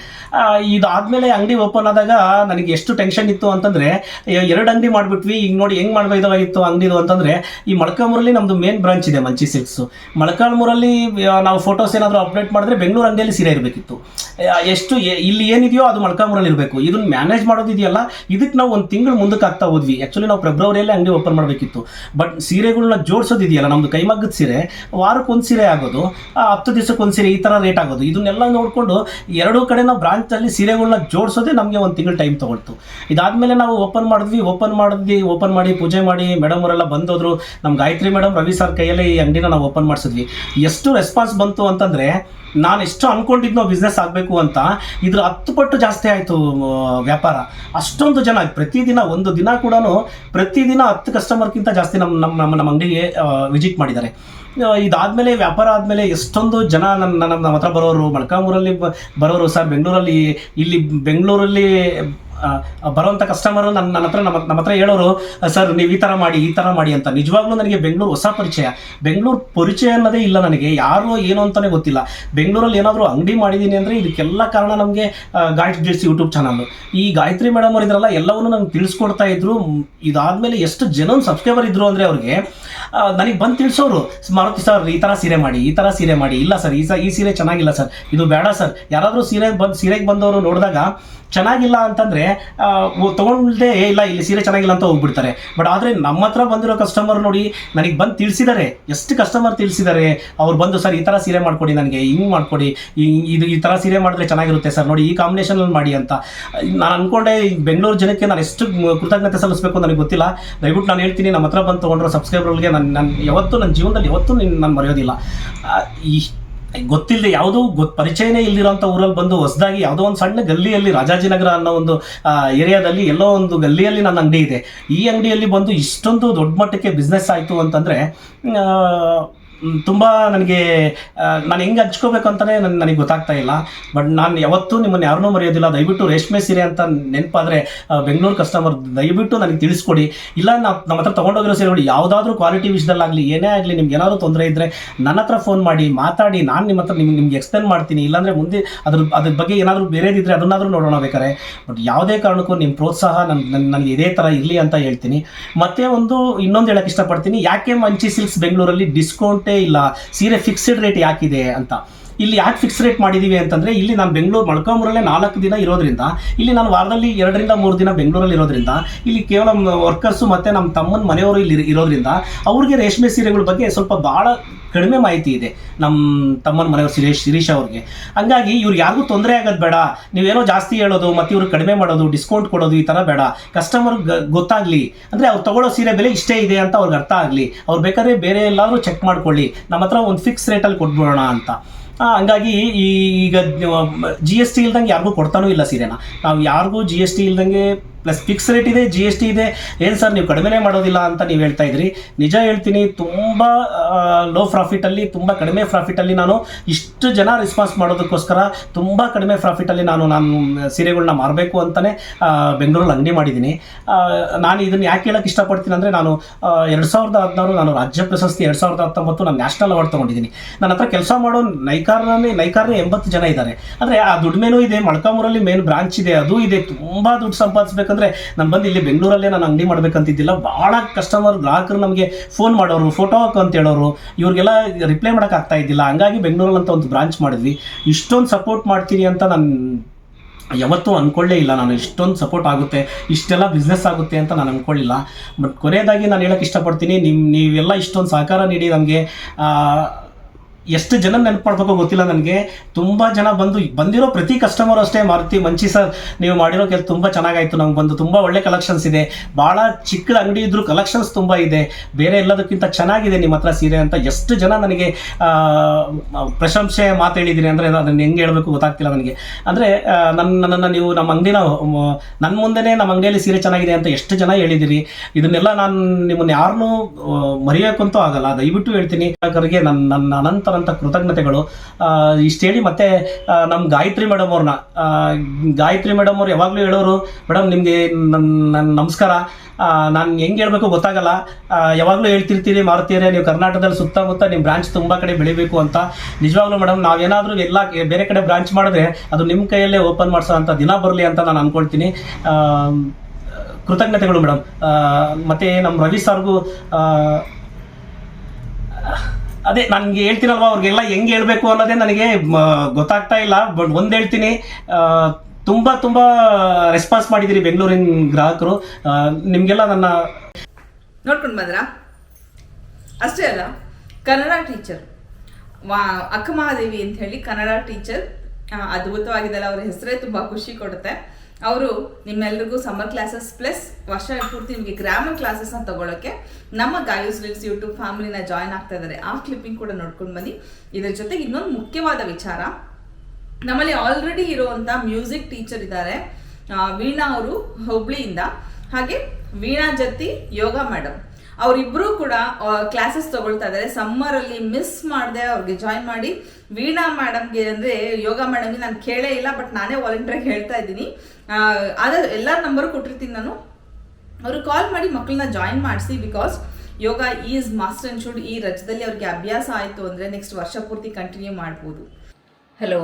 S2: ಇದಾದ್ಮೇಲೆ ಅಂಗಡಿ ಓಪನ್ ಆದಾಗ ನನಗೆ ಎಷ್ಟು ಟೆನ್ಷನ್ ಇತ್ತು ಅಂತಂದರೆ ಎರಡು ಅಂಗಡಿ ಮಾಡ್ಬಿಟ್ವಿ, ಈಗ ನೋಡಿ ಹೆಂಗೆ ಮಾಡಬೇಕಾಗಿತ್ತು ಅಂಗಡಿದು ಅಂತಂದರೆ, ಈ ಮೊಳಕಾಲ್ಮೂರಲ್ಲಿ ನಮ್ಮದು ಮೇನ್ ಬ್ರಾಂಚ್ ಇದೆ, ಮಂಚಿ ಸಿಲ್ಕ್ಸು ಮೊಳಕಾಲ್ಮೂರಲ್ಲಿ ನಾವು ಫೋಟೋಸ್ ಏನಾದರೂ ಅಪ್ಡೇಟ್ ಮಾಡಿದ್ರೆ ಬೆಂಗಳೂರು ಅಂಗಡಿಯಲ್ಲಿ ಸೀರೆ ಇರಬೇಕಿತ್ತು. ಎಷ್ಟು ಇಲ್ಲಿ ಏನಿದೆಯೋ ಅದು ಮೊಳಕಾಲ್ಮೂರಲ್ಲಿ ಇರಬೇಕು. ಇದನ್ನ ಮ್ಯಾನೇಜ್ ಮಾಡೋದಿದೆಯಲ್ಲ ಇದಕ್ಕೆ ನಾವು ಒಂದು ತಿಂಗಳು ಮುಂದಕ್ಕೆ ಆಗ್ತಾ ಹೋದ್ವಿ. ಆ್ಯಕ್ಚುಲಿ ನಾವು ಫೆಬ್ರವರಿಯಲ್ಲಿ ಅಂಗಡಿ ಓಪನ್ ಮಾಡಬೇಕಿತ್ತು. ಬಟ್ ಸೀರೆಗಳನ್ನ ಜೋಡಿಸೋದಿದೆಯಲ್ಲ ನಮ್ಮದು ಕೈಮಗ್ಗದ ಸೀರೆ, ವಾರಕ್ಕೆ ಒಂದು ಸೀರೆ ಆಗೋದು ಹತ್ತು ದಿವಸಕ್ಕೆ ಒಂದು ಸೀರೆ ಈ ಥರ ರೇಟ್ ಆಗೋದು. ಇದನ್ನೆಲ್ಲ ನೋಡಿಕೊಂಡು ಎರಡೂ ಕಡೆ ನಾವು ಬ್ರಾಂಚಲ್ಲಿ ಸೀರೆಗಳನ್ನ ಜೋಡಿಸೋದೇ ನಮಗೆ ಒಂದು ತಿಂಗಳು ಟೈಮ್ ತೊಗೊಳ್ತು. ಇದಾದಮೇಲೆ ನಾವು ಓಪನ್ ಮಾಡಿದ್ವಿ ಓಪನ್ ಮಾಡಿದ್ವಿ ಓಪನ್ ಮಾಡಿ, ಪೂಜೆ ಮಾಡಿ ಮೇಡಮ್ ಅವರೆಲ್ಲ ಬಂದೋದ್ರು. ನಮ್ಮ ಗಾಯತ್ರಿ ಮೇಡಮ್ ರವಿ ಸರ್ ಕೈಯಲ್ಲಿ ಈ ಅಂಗಡಿನ ನಾವು ಓಪನ್ ಮಾಡಿಸಿದ್ವಿ. ಎಷ್ಟು ರೆಸ್ಪಾನ್ಸ್ ಬಂತು ಅಂತಂದರೆ, ನಾನು ಎಷ್ಟು ಅನ್ಕೊಂಡಿದ್ನೋ ಬಿಸ್ನೆಸ್ ಆಗಬೇಕು ಅಂತ ಇದ್ರ ಹತ್ತು ಪಟ್ಟು ಜಾಸ್ತಿ ಆಯಿತು ವ್ಯಾಪಾರ. ಅಷ್ಟೊಂದು ಜನ ಪ್ರತಿದಿನ ಒಂದು ದಿನ ಕೂಡ ಪ್ರತಿದಿನ ಹತ್ತು ಕಸ್ಟಮರ್ಗಿಂತ ಜಾಸ್ತಿ ನಮ್ಮ ನಮ್ಮ ನಮ್ಮ ನಮ್ಮ ಅಂಗಡಿಗೆ ವಿಸಿಟ್ ಮಾಡಿದ್ದಾರೆ. ಇದಾದಮೇಲೆ ವ್ಯಾಪಾರ ಆದಮೇಲೆ ಎಷ್ಟೊಂದು ಜನ ನನ್ನ ನಮ್ಮ ಹತ್ರ ಬರೋರು ಮಡ್ಕಾಮೂರಲ್ಲಿ ಬರೋರು ಸರ್, ಬೆಂಗಳೂರಲ್ಲಿ, ಇಲ್ಲಿ ಬೆಂಗಳೂರಲ್ಲಿ ಬರುವಂಥ ಕಸ್ಟಮರು ನನ್ನ ನನ್ನ ಹತ್ರ ನಮ್ಮ ನಮ್ಮ ಹತ್ರ ಹೇಳೋರು ಸರ್, ನೀವು ಈ ಥರ ಮಾಡಿ, ಈ ಥರ ಮಾಡಿ ಅಂತ. ನಿಜವಾಗ್ಲೂ ನನಗೆ ಬೆಂಗಳೂರು ಹೊಸ ಪರಿಚಯ. ಬೆಂಗಳೂರು ಪರಿಚಯ ಅನ್ನೋದೇ ಇಲ್ಲ ನನಗೆ, ಯಾರು ಏನು ಅಂತಲೇ ಗೊತ್ತಿಲ್ಲ. ಬೆಂಗಳೂರಲ್ಲಿ ಏನಾದರೂ ಅಂಗಡಿ ಮಾಡಿದ್ದೀನಿ ಅಂದರೆ ಇದಕ್ಕೆಲ್ಲ ಕಾರಣ ನಮಗೆ ಗಾಯತ್ರಿ ಡಿಲ್ಸ್ ಯೂಟ್ಯೂಬ್ ಚಾನಲ್ ಈ ಗಾಯತ್ರಿ ಮೇಡಮ್ ಅವರು ಇದ್ರಲ್ಲ ಎಲ್ಲವನ್ನೂ ನಂಗೆ ತಿಳಿಸ್ಕೊಡ್ತಾ ಇದ್ರು. ಇದಾದ್ಮೇಲೆ ಎಷ್ಟು ಜನ ಸಬ್ಸ್ಕ್ರೈಬರ್ ಇದ್ರು ಅಂದರೆ ಅವ್ರಿಗೆ ನನಗೆ ಬಂದು ತಿಳಿಸೋರು, ಮಾರುತಿ ಸರ್, ಈ ಥರ ಸೀರೆ ಮಾಡಿ, ಈ ಥರ ಸೀರೆ ಮಾಡಿ. ಇಲ್ಲ ಸರ್, ಈ ಸ, ಈ ಸೀರೆ ಚೆನ್ನಾಗಿಲ್ಲ ಸರ್. ಇದು ಬೇಡ ಸರ್. ಯಾರಾದರೂ ಸೀರೆ ಬಂದು, ಸೀರೆಗೆ ಬಂದವರು ನೋಡಿದಾಗ ಚೆನ್ನಾಗಿಲ್ಲ ಅಂತಂದರೆ ತೊಗೊಂಡೇ ಇಲ್ಲ, ಇಲ್ಲಿ ಸೀರೆ ಚೆನ್ನಾಗಿಲ್ಲ ಅಂತ ಹೋಗ್ಬಿಡ್ತಾರೆ. ಬಟ್ ಆದರೆ ನಮ್ಮ ಹತ್ರ ಬಂದಿರೋ ಕಸ್ಟಮರ್ ನೋಡಿ ನನಗೆ ಬಂದು ತಿಳಿಸಿದ್ದಾರೆ ಎಷ್ಟು ಕಸ್ಟಮರ್ ತಿಳಿಸಿದ್ದಾರೆ ಅವ್ರು ಬಂದು, ಸರ್, ಈ ಥರ ಸೀರೆ ಮಾಡಿಕೊಡಿ ನನಗೆ, ಹಿಂಗೆ ಮಾಡಿಕೊಡಿ. ಇದು, ಈ ಥರ ಸೀರೆ ಮಾಡಿದ್ರೆ ಚೆನ್ನಾಗಿರುತ್ತೆ ಸರ್. ನೋಡಿ, ಈ ಕಾಂಬಿನೇಷನಲ್ಲಿ ಮಾಡಿ ಅಂತ. ನಾನು ಅಂದ್ಕೊಂಡೆ ಬೆಂಗಳೂರು ಜನಕ್ಕೆ ನಾನು ಎಷ್ಟು ಕೃತಜ್ಞತೆ ಸಲ್ಲಿಸಬೇಕು ನನಗೆ ಗೊತ್ತಿಲ್ಲ. ದಯವಿಟ್ಟು ನಾನು ಹೇಳ್ತೀನಿ, ನಮ್ಮ ಹತ್ರ ಬಂದು ತೊಗೊಂಡ್ರೆ ಸಬ್ಸ್ಕ್ರೈಬರ್ಗಳಿಗೆ ನಾನು ನಾನು ಯಾವತ್ತೂ ನನ್ನ ಜೀವನದಲ್ಲಿ ಯಾವತ್ತೂ ನಾನು ಮರೆಯೋದಿಲ್ಲ. ಈ ಗೊತ್ತಿಲ್ಲದೆ ಯಾವುದೋ ಗೊತ್ ಪರಿಚಯನೇ ಇಲ್ದಿರೋಂಥ ಊರಲ್ಲಿ ಬಂದು ಹೊಸದಾಗಿ ಯಾವುದೋ ಒಂದು ಸಣ್ಣ ಗಲ್ಲಿಯಲ್ಲಿ ರಾಜಾಜಿನಗರ ಅನ್ನೋ ಒಂದು ಏರಿಯಾದಲ್ಲಿ ಎಲ್ಲೋ ಒಂದು ಗಲ್ಲಿಯಲ್ಲಿ ನನ್ನ ಅಂಗಡಿ ಇದೆ. ಈ ಅಂಗಡಿಯಲ್ಲಿ ಬಂದು ಇಷ್ಟೊಂದು ದೊಡ್ಡ ಮಟ್ಟಕ್ಕೆ ಬಿಸ್ನೆಸ್ ಆಯಿತು ಅಂತಂದರೆ ತುಂಬ ನನಗೆ ನಾನು ಹೆಂಗೆ ಹಂಚ್ಕೋಬೇಕು ಅಂತಲೇ ನನ್, ನನಗೆ ಗೊತ್ತಾಗ್ತಾ ಇಲ್ಲ. ಬಟ್ ನಾನು ಯಾವತ್ತೂ ನಿಮ್ಮನ್ನು ಯಾರನ್ನೂ ಮರೆಯೋದಿಲ್ಲ. ದಯವಿಟ್ಟು ರೇಷ್ಮೆ ಸೀರೆ ಅಂತ ನೆನಪಾದರೆ ಬೆಂಗಳೂರು ಕಸ್ಟಮರ್ ದಯವಿಟ್ಟು ನನಗೆ ತಿಳಿಸ್ಕೊಡಿ. ಇಲ್ಲ ನಾವು ನಮ್ಮ ಹತ್ರ ತೊಗೊಂಡೋಗಿರೋ ಸೀರೆಗಳು ಯಾವುದಾದ್ರೂ ಕ್ವಾಲಿಟಿ ವಿಷಯದಲ್ಲಾಗಲಿ, ಏನೇ ಆಗಲಿ, ನಿಮ್ಗೆ ಏನಾದರೂ ತೊಂದರೆ ಇದ್ದರೆ ನನ್ನ ಹತ್ರ ಫೋನ್ ಮಾಡಿ, ಮಾತಾಡಿ, ನಾನು ನಿಮ್ಮ ಹತ್ರ ನಿಮ್ಗೆ ನಿಮ್ಗೆ ಎಕ್ಸ್ಪ್ಲೇನ್ ಮಾಡ್ತೀನಿ. ಇಲ್ಲಾಂದರೆ ಮುಂದೆ ಅದ್ರ ಅದ್ರ ಬಗ್ಗೆ ಏನಾದರೂ ಬೇರೆದಿದ್ದರೆ ಅದನ್ನಾದರೂ ನೋಡೋಣ ಬೇಕಾರೆ ಬಟ್ ಯಾವುದೇ ಕಾರಣಕ್ಕೂ ನಿಮ್ಮ ಪ್ರೋತ್ಸಾಹ ನನ್ನ ನನಗೆ ಇದೇ ಥರ ಇರಲಿ ಅಂತ ಹೇಳ್ತೀನಿ. ಮತ್ತೆ ಒಂದು ಇನ್ನೊಂದು ಹೇಳಕ್ಕೆ ಇಷ್ಟಪಡ್ತೀನಿ. ಯಾಕೆ ಮಂಚಿ ಸಿಲ್ಕ್ಸ್ ಬೆಂಗಳೂರಲ್ಲಿ ಡಿಸ್ಕೌಂಟೇ ಇಲ್ಲ. ಸೀರೆ ಫಿಕ್ಸ್ಡ್ ರೇಟ್ ಯಾಕಿದೆ ಅಂತ. ಇಲ್ಲಿ ಯಾಕೆ ಫಿಕ್ಸ್ ರೇಟ್ ಮಾಡಿದ್ದೀವಿ ಅಂತಂದರೆ, ಇಲ್ಲಿ ನಾನು ಬೆಂಗಳೂರು ಮೊಳಕಾಮೂರಲ್ಲೇ ನಾಲ್ಕು ದಿನ ಇರೋದ್ರಿಂದ, ಇಲ್ಲಿ ನಾನು ವಾರದಲ್ಲಿ ಎರಡರಿಂದ ಮೂರು ದಿನ ಬೆಂಗಳೂರಲ್ಲಿ ಇರೋದ್ರಿಂದ, ಇಲ್ಲಿ ಕೇವಲ ವರ್ಕರ್ಸು ಮತ್ತು ನಮ್ಮ ತಮ್ಮನ ಮನೆಯವರು ಇಲ್ಲಿ ಇರೋದ್ರಿಂದ, ಅವ್ರಿಗೆ ರೇಷ್ಮೆ ಸೀರೆಗಳ ಬಗ್ಗೆ ಸ್ವಲ್ಪ ಭಾಳ ಕಡಿಮೆ ಮಾಹಿತಿ ಇದೆ ನಮ್ಮ ತಮ್ಮನ ಮನೆಯವರು ಶಿರೀಶ್ ಶಿರೀಶ್ ಅವ್ರಿಗೆ. ಹಂಗಾಗಿ ಇವ್ರಿಗೆ ಯಾರಿಗೂ ತೊಂದರೆ ಆಗೋದು ಬೇಡ. ನೀವೇನೋ ಜಾಸ್ತಿ ಹೇಳೋದು, ಮತ್ತು ಇವ್ರಿಗೆ ಕಡಿಮೆ ಮಾಡೋದು ಡಿಸ್ಕೌಂಟ್ ಕೊಡೋದು ಈ ಥರ ಬೇಡ. ಕಸ್ಟಮರ್ ಗೊತ್ತಾಗಲಿ. ಅಂದರೆ ಅವ್ರು ತಗೊಳ್ಳೋ ಸೀರೆ ಬೆಲೆ ಇಷ್ಟೇ ಇದೆ ಅಂತ ಅವ್ರಿಗೆ ಅರ್ಥ ಆಗಲಿ. ಅವ್ರು ಬೇಕಾದ್ರೆ ಬೇರೆ ಎಲ್ಲಾದರೂ ಚೆಕ್ ಮಾಡ್ಕೊಳ್ಳಿ. ನಮ್ಮ ಹತ್ರ ಒಂದು ಫಿಕ್ಸ್ ರೇಟಲ್ಲಿ ಕೊಟ್ಬಿಡೋಣ ಅಂತ. ಹಂಗಾಗಿ ಈಗ ಜಿ ಎಸ್ ಟಿ ಇಲ್ದಂಗೆ ಯಾರಿಗೂ ಕೊಡ್ತಾನೂ ಇಲ್ಲ ಸೀರೆನ. ನಾವು ಯಾರಿಗೂ ಜಿ ಎಸ್ ಟಿ ಇಲ್ದಂಗೆ ಪ್ಲಸ್ ಫಿಕ್ಸ್ ರೇಟ್ ಇದೆ ಜಿ ಎಸ್ ಟಿ ಇದೆ. ಏನು ಸರ್ ನೀವು ಕಡಿಮೆನೇ ಮಾಡೋದಿಲ್ಲ ಅಂತ ನೀವು ಹೇಳ್ತಾ ಇದ್ರಿ. ನಿಜ ಹೇಳ್ತೀನಿ, ತುಂಬ ಲೋ ಪ್ರಾಫಿಟಲ್ಲಿ ತುಂಬ ಕಡಿಮೆ ಪ್ರಾಫಿಟಲ್ಲಿ ನಾನು ಇಷ್ಟು ಜನ ರೆಸ್ಪಾನ್ಸ್ ಮಾಡೋದಕ್ಕೋಸ್ಕರ ತುಂಬ ಕಡಿಮೆ ಪ್ರಾಫಿಟಲ್ಲಿ ನಾನು ನಾನು ಸೀರೆಗಳನ್ನ ಮಾರಬೇಕು ಅಂತಲೇ ಬೆಂಗಳೂರಲ್ಲಿ ಅಂಗಡಿ ಮಾಡಿದ್ದೀನಿ. ನಾನು ಇದನ್ನು ಯಾಕೆ ಹೇಳಕ್ಕೆ ಇಷ್ಟಪಡ್ತೀನಿ ಅಂದರೆ ನಾನು ಎರಡು ಸಾವಿರದ ಹದಿನಾರು ನಾನು ರಾಜ್ಯ ಪ್ರಶಸ್ತಿ ಎರಡು ಸಾವಿರದ ಹತ್ತೊಂಬತ್ತು ನಾನು ನ್ಯಾಷನಲ್ ಅವಾರ್ಡ್ ತೊಗೊಂಡಿದ್ದೀನಿ. ನನ್ನ ಹತ್ರ ಕೆಲಸ ಮಾಡೋ ನೈಕಾರನೇ ನೈಕಾರನೇ ಎಂಬತ್ತು ಜನ ಇದ್ದಾರೆ. ಅಂದರೆ ಆ ದುಡ್ಮೇನೂ ಇದೆ, ಮಳಕಾಮೂರಲ್ಲಿ ಮೇನ್ ಬ್ರಾಂಚ್ ಇದೆ, ಅದು ಇದೆ, ತುಂಬ ದುಡ್ಡು ಸಂಪಾದಿಸ್ಬೇಕಂದ್ರೆ ನಾನು ಬಂದು ಇಲ್ಲಿ ಬೆಂಗಳೂರಲ್ಲೇ ನಾನು ಅಂಗಡಿ ಮಾಡ್ಬೇಕಂತಿದ್ದಿಲ್ಲ ಭಾಳ ಕಸ್ಟಮರ್ ಗ್ರಾಹಕರು ನಮಗೆ ಫೋನ್ ಮಾಡೋರು ಫೋಟೋ ಹಾಕು ಅಂತ ಹೇಳೋರು, ಇವ್ರಿಗೆಲ್ಲ ರಿಪ್ಲೈ ಆಗ್ತಾ ಇದ್ದಿಲ್ಲ. ಹಂಗಾಗಿ ಬೆಂಗಳೂರಲ್ಲಿ ಅಂತ ಒಂದು ಬ್ರಾಂಚ್ ಮಾಡಿದ್ವಿ. ಇಷ್ಟೊಂದು ಸಪೋರ್ಟ್ ಮಾಡ್ತೀನಿ ಅಂತ ನಾನು ಯಾವತ್ತೂ ಅಂದ್ಕೊಳ್ಳೇ ಇಲ್ಲ ನಾನು. ಇಷ್ಟೊಂದು ಸಪೋರ್ಟ್ ಆಗುತ್ತೆ, ಇಷ್ಟೆಲ್ಲ ಬಿಸ್ನೆಸ್ ಆಗುತ್ತೆ ಅಂತ ನಾನು ಅಂದ್ಕೊಳ್ಳಿಲ್ಲ ಬಟ್ ಕೊನೆಯದಾಗಿ ನಾನು ಹೇಳಕ್ಕೆ ಇಷ್ಟಪಡ್ತೀನಿ ನಿಮ್ಮ ನೀವೆಲ್ಲ ಇಷ್ಟೊಂದು ಸಹಕಾರ ನೀಡಿ ನಮಗೆ ಎಷ್ಟು ಜನ ನೆನಪು ಮಾಡ್ಬೇಕು ಗೊತ್ತಿಲ್ಲ ನನಗೆ. ತುಂಬ ಜನ ಬಂದು, ಬಂದಿರೋ ಪ್ರತಿ ಕಸ್ಟಮರ್ ಅಷ್ಟೇ ಮಾರುತಿ. ಮಂಚಿ ಸರ್ ನೀವು ಮಾಡಿರೋ ಕೆಲಸ ತುಂಬ ಚೆನ್ನಾಗಾಯ್ತು. ನಮ್ಗೆ ಬಂದು ತುಂಬ ಒಳ್ಳೆ ಕಲೆಕ್ಷನ್ಸ್ ಇದೆ. ಭಾಳ ಚಿಕ್ಕ ಅಂಗಡಿ ಇದ್ದರೂ ಕಲೆಕ್ಷನ್ಸ್ ತುಂಬ ಇದೆ. ಬೇರೆ ಎಲ್ಲದಕ್ಕಿಂತ ಚೆನ್ನಾಗಿದೆ ನಿಮ್ಮ ಹತ್ರ ಸೀರೆ ಅಂತ ಎಷ್ಟು ಜನ ನನಗೆ ಪ್ರಶಂಸೆ ಮಾತು ಹೇಳಿದಿರಿ ಅಂದರೆ ಅದನ್ನು ಹೆಂಗೆ ಹೇಳಬೇಕು ಗೊತ್ತಾಗ್ತಿಲ್ಲ ನನಗೆ. ಅಂದರೆ ನನ್ನ ನನ್ನನ್ನು ನೀವು ನಮ್ಮ ಅಂಗಡಿನ ನನ್ನ ಮುಂದೆನೇ ನಮ್ಮ ಅಂಗಡಿಯಲ್ಲಿ ಸೀರೆ ಚೆನ್ನಾಗಿದೆ ಅಂತ ಎಷ್ಟು ಜನ ಹೇಳಿದ್ದೀರಿ ಇದನ್ನೆಲ್ಲ ನಾನು ನಿಮ್ಮನ್ನು ಯಾರನ್ನೂ ಮರೆಯೋಕ್ಕಂತೂ ಆಗಲ್ಲ. ದಯವಿಟ್ಟು ಹೇಳ್ತೀನಿ. ನನ್ನ ನನ್ನ ಅನಂತರಂತ ಕೃತಜ್ಞತೆಗಳು. ಇಷ್ಟು ಹೇಳಿ ಮತ್ತೆ ನಮ್ಮ ಗಾಯತ್ರಿ ಮೇಡಮ್ ಅವ್ರನ್ನ. ಗಾಯತ್ರಿ ಮೇಡಮ್ ಅವ್ರು ಯಾವಾಗಲೂ ಹೇಳೋರು, ಮೇಡಮ್, ನಿಮಗೆ ನನ್ನ ನಮಸ್ಕಾರ. ನಾನು ಹೆಂಗೆ ಹೇಳಬೇಕು ಗೊತ್ತಾಗಲ್ಲ. ಯಾವಾಗಲೂ ಹೇಳ್ತಿರ್ತೀರಿ ಮಾಡ್ತೀರಿ ನೀವು ಕರ್ನಾಟಕದಲ್ಲಿ ಸುತ್ತಮುತ್ತ ನಿಮ್ಮ ಬ್ರಾಂಚ್ ತುಂಬ ಕಡೆ ಬೆಳಿಬೇಕು ಅಂತ. ನಿಜವಾಗ್ಲೂ ಮೇಡಮ್, ನಾವೇನಾದರೂ ಎಲ್ಲ ಬೇರೆ ಕಡೆ ಬ್ರಾಂಚ್ ಮಾಡಿದ್ರೆ ಅದು ನಿಮ್ಮ ಕೈಯಲ್ಲೇ ಓಪನ್ ಮಾಡಿಸೋ ಅಂತ ದಿನ ಬರಲಿ ಅಂತ ನಾನು ಅಂದ್ಕೊಳ್ತೀನಿ ಕೃತಜ್ಞತೆಗಳು ಮೇಡಮ್. ಮತ್ತು ನಮ್ಮ ರವಿ ಸರ್ಗೂ ಅದೇ ನನ್ಗೆ ಹೇಳ್ತೀನಲ್ವಾ ಅವ್ರಿಗೆಲ್ಲ ಹೆಂಗೆ ಹೇಳ್ಬೇಕು ಅನ್ನೋದೇ ನನಗೆ ಮ, ಗೊತ್ತಾಗ್ತಾ ಇಲ್ಲ. ಬಟ್ ಒಂದು ಹೇಳ್ತೀನಿ ತುಂಬಾ ತುಂಬ ರೆಸ್ಪಾನ್ಸ್ ಮಾಡಿದ್ದೀರಿ ಬೆಂಗಳೂರಿನ ಗ್ರಾಹಕರು. ನಿಮಗೆಲ್ಲ ನನ್ನ
S1: ನೋಡ್ಕೊಂಡು ಬಂದ್ರಾ? ಅಷ್ಟೇ ಅಲ್ಲ ಕನ್ನಡ ಟೀಚರ್ ವಾ ಅಕ್ಕಮಹಾದೇವಿ ಅಂತ ಹೇಳಿ ಕನ್ನಡ ಟೀಚರ್ ಅದ್ಭುತವಾಗಿದ್ದಲ್ಲ ಅವ್ರ ಹೆಸರೇ ತುಂಬ ಖುಷಿ ಕೊಡುತ್ತೆ. ಅವರು ನಿಮ್ಮೆಲ್ರಿಗೂ ಸಮ್ಮರ್ ಕ್ಲಾಸಸ್ ಪ್ಲಸ್ ವರ್ಷ ಪೂರ್ತಿ ನಿಮಗೆ ಗ್ರಾಮರ್ ಕ್ಲಾಸಸ್ನ ತಗೊಳ್ಳೋಕೆ ನಮ್ಮ ಗಾಯೂಸ್ ಲಿಲ್ಸ್ ಯೂಟ್ಯೂಬ್ ಫ್ಯಾಮಿಲಿನ ಜಾಯ್ನ್ ಆಗ್ತಾ ಇದ್ದಾರೆ ಆ ಕ್ಲಿಪ್ಪಿಂಗ್ ಕೂಡ ನೋಡ್ಕೊಂಡು ಬನ್ನಿ. ಇದರ ಜೊತೆಗೆ ಇನ್ನೊಂದು ಮುಖ್ಯವಾದ ವಿಚಾರ. ನಮ್ಮಲ್ಲಿ ಆಲ್ರೆಡಿ ಇರುವಂತ ಮ್ಯೂಸಿಕ್ ಟೀಚರ್ ಇದ್ದಾರೆ. ವೀಣಾ ಅವರು ಹುಬ್ಳಿಯಿಂದ. ಹಾಗೆ ವೀಣಾ ಜತಿ ಯೋಗ ಮೇಡಮ್ ಅವರಿಬ್ಬರೂ ಕೂಡ ಕ್ಲಾಸಸ್ ತಗೊಳ್ತಾ ಇದ್ದಾರೆ ಸಮ್ಮರಲ್ಲಿ ಮಿಸ್ ಮಾಡದೆ ಅವ್ರಿಗೆ ಜಾಯಿನ್ ಮಾಡಿ. ವೀಣಾ ಮೇಡಮ್ಗೆ ಅಂದರೆ ಯೋಗ ಮೇಡಮ್ಗೆ ನಾನು ಕೇಳೇ ಇಲ್ಲ ಬಟ್ ನಾನೇ ವಾಲಂಟಿಯರ್ ಹೇಳ್ತಾ ಇದ್ದೀನಿ. ಆದರೆ ಎಲ್ಲ ನಂಬರ್ ಕೊಟ್ಟಿರ್ತೀನಿ ನಾನು. ಅವರು ಕಾಲ್ ಮಾಡಿ ಮಕ್ಕಳನ್ನ ಜಾಯಿನ್ ಮಾಡಿಸಿ because yoga is master and should ಈ ರಜದಲ್ಲಿ ಅವ್ರಿಗೆ ಅಭ್ಯಾಸ ಆಯಿತು ಅಂದರೆ ನೆಕ್ಸ್ಟ್ ವರ್ಷ ಪೂರ್ತಿ ಕಂಟಿನ್ಯೂ ಮಾಡ್ಬೋದು.
S3: ಹಲೋ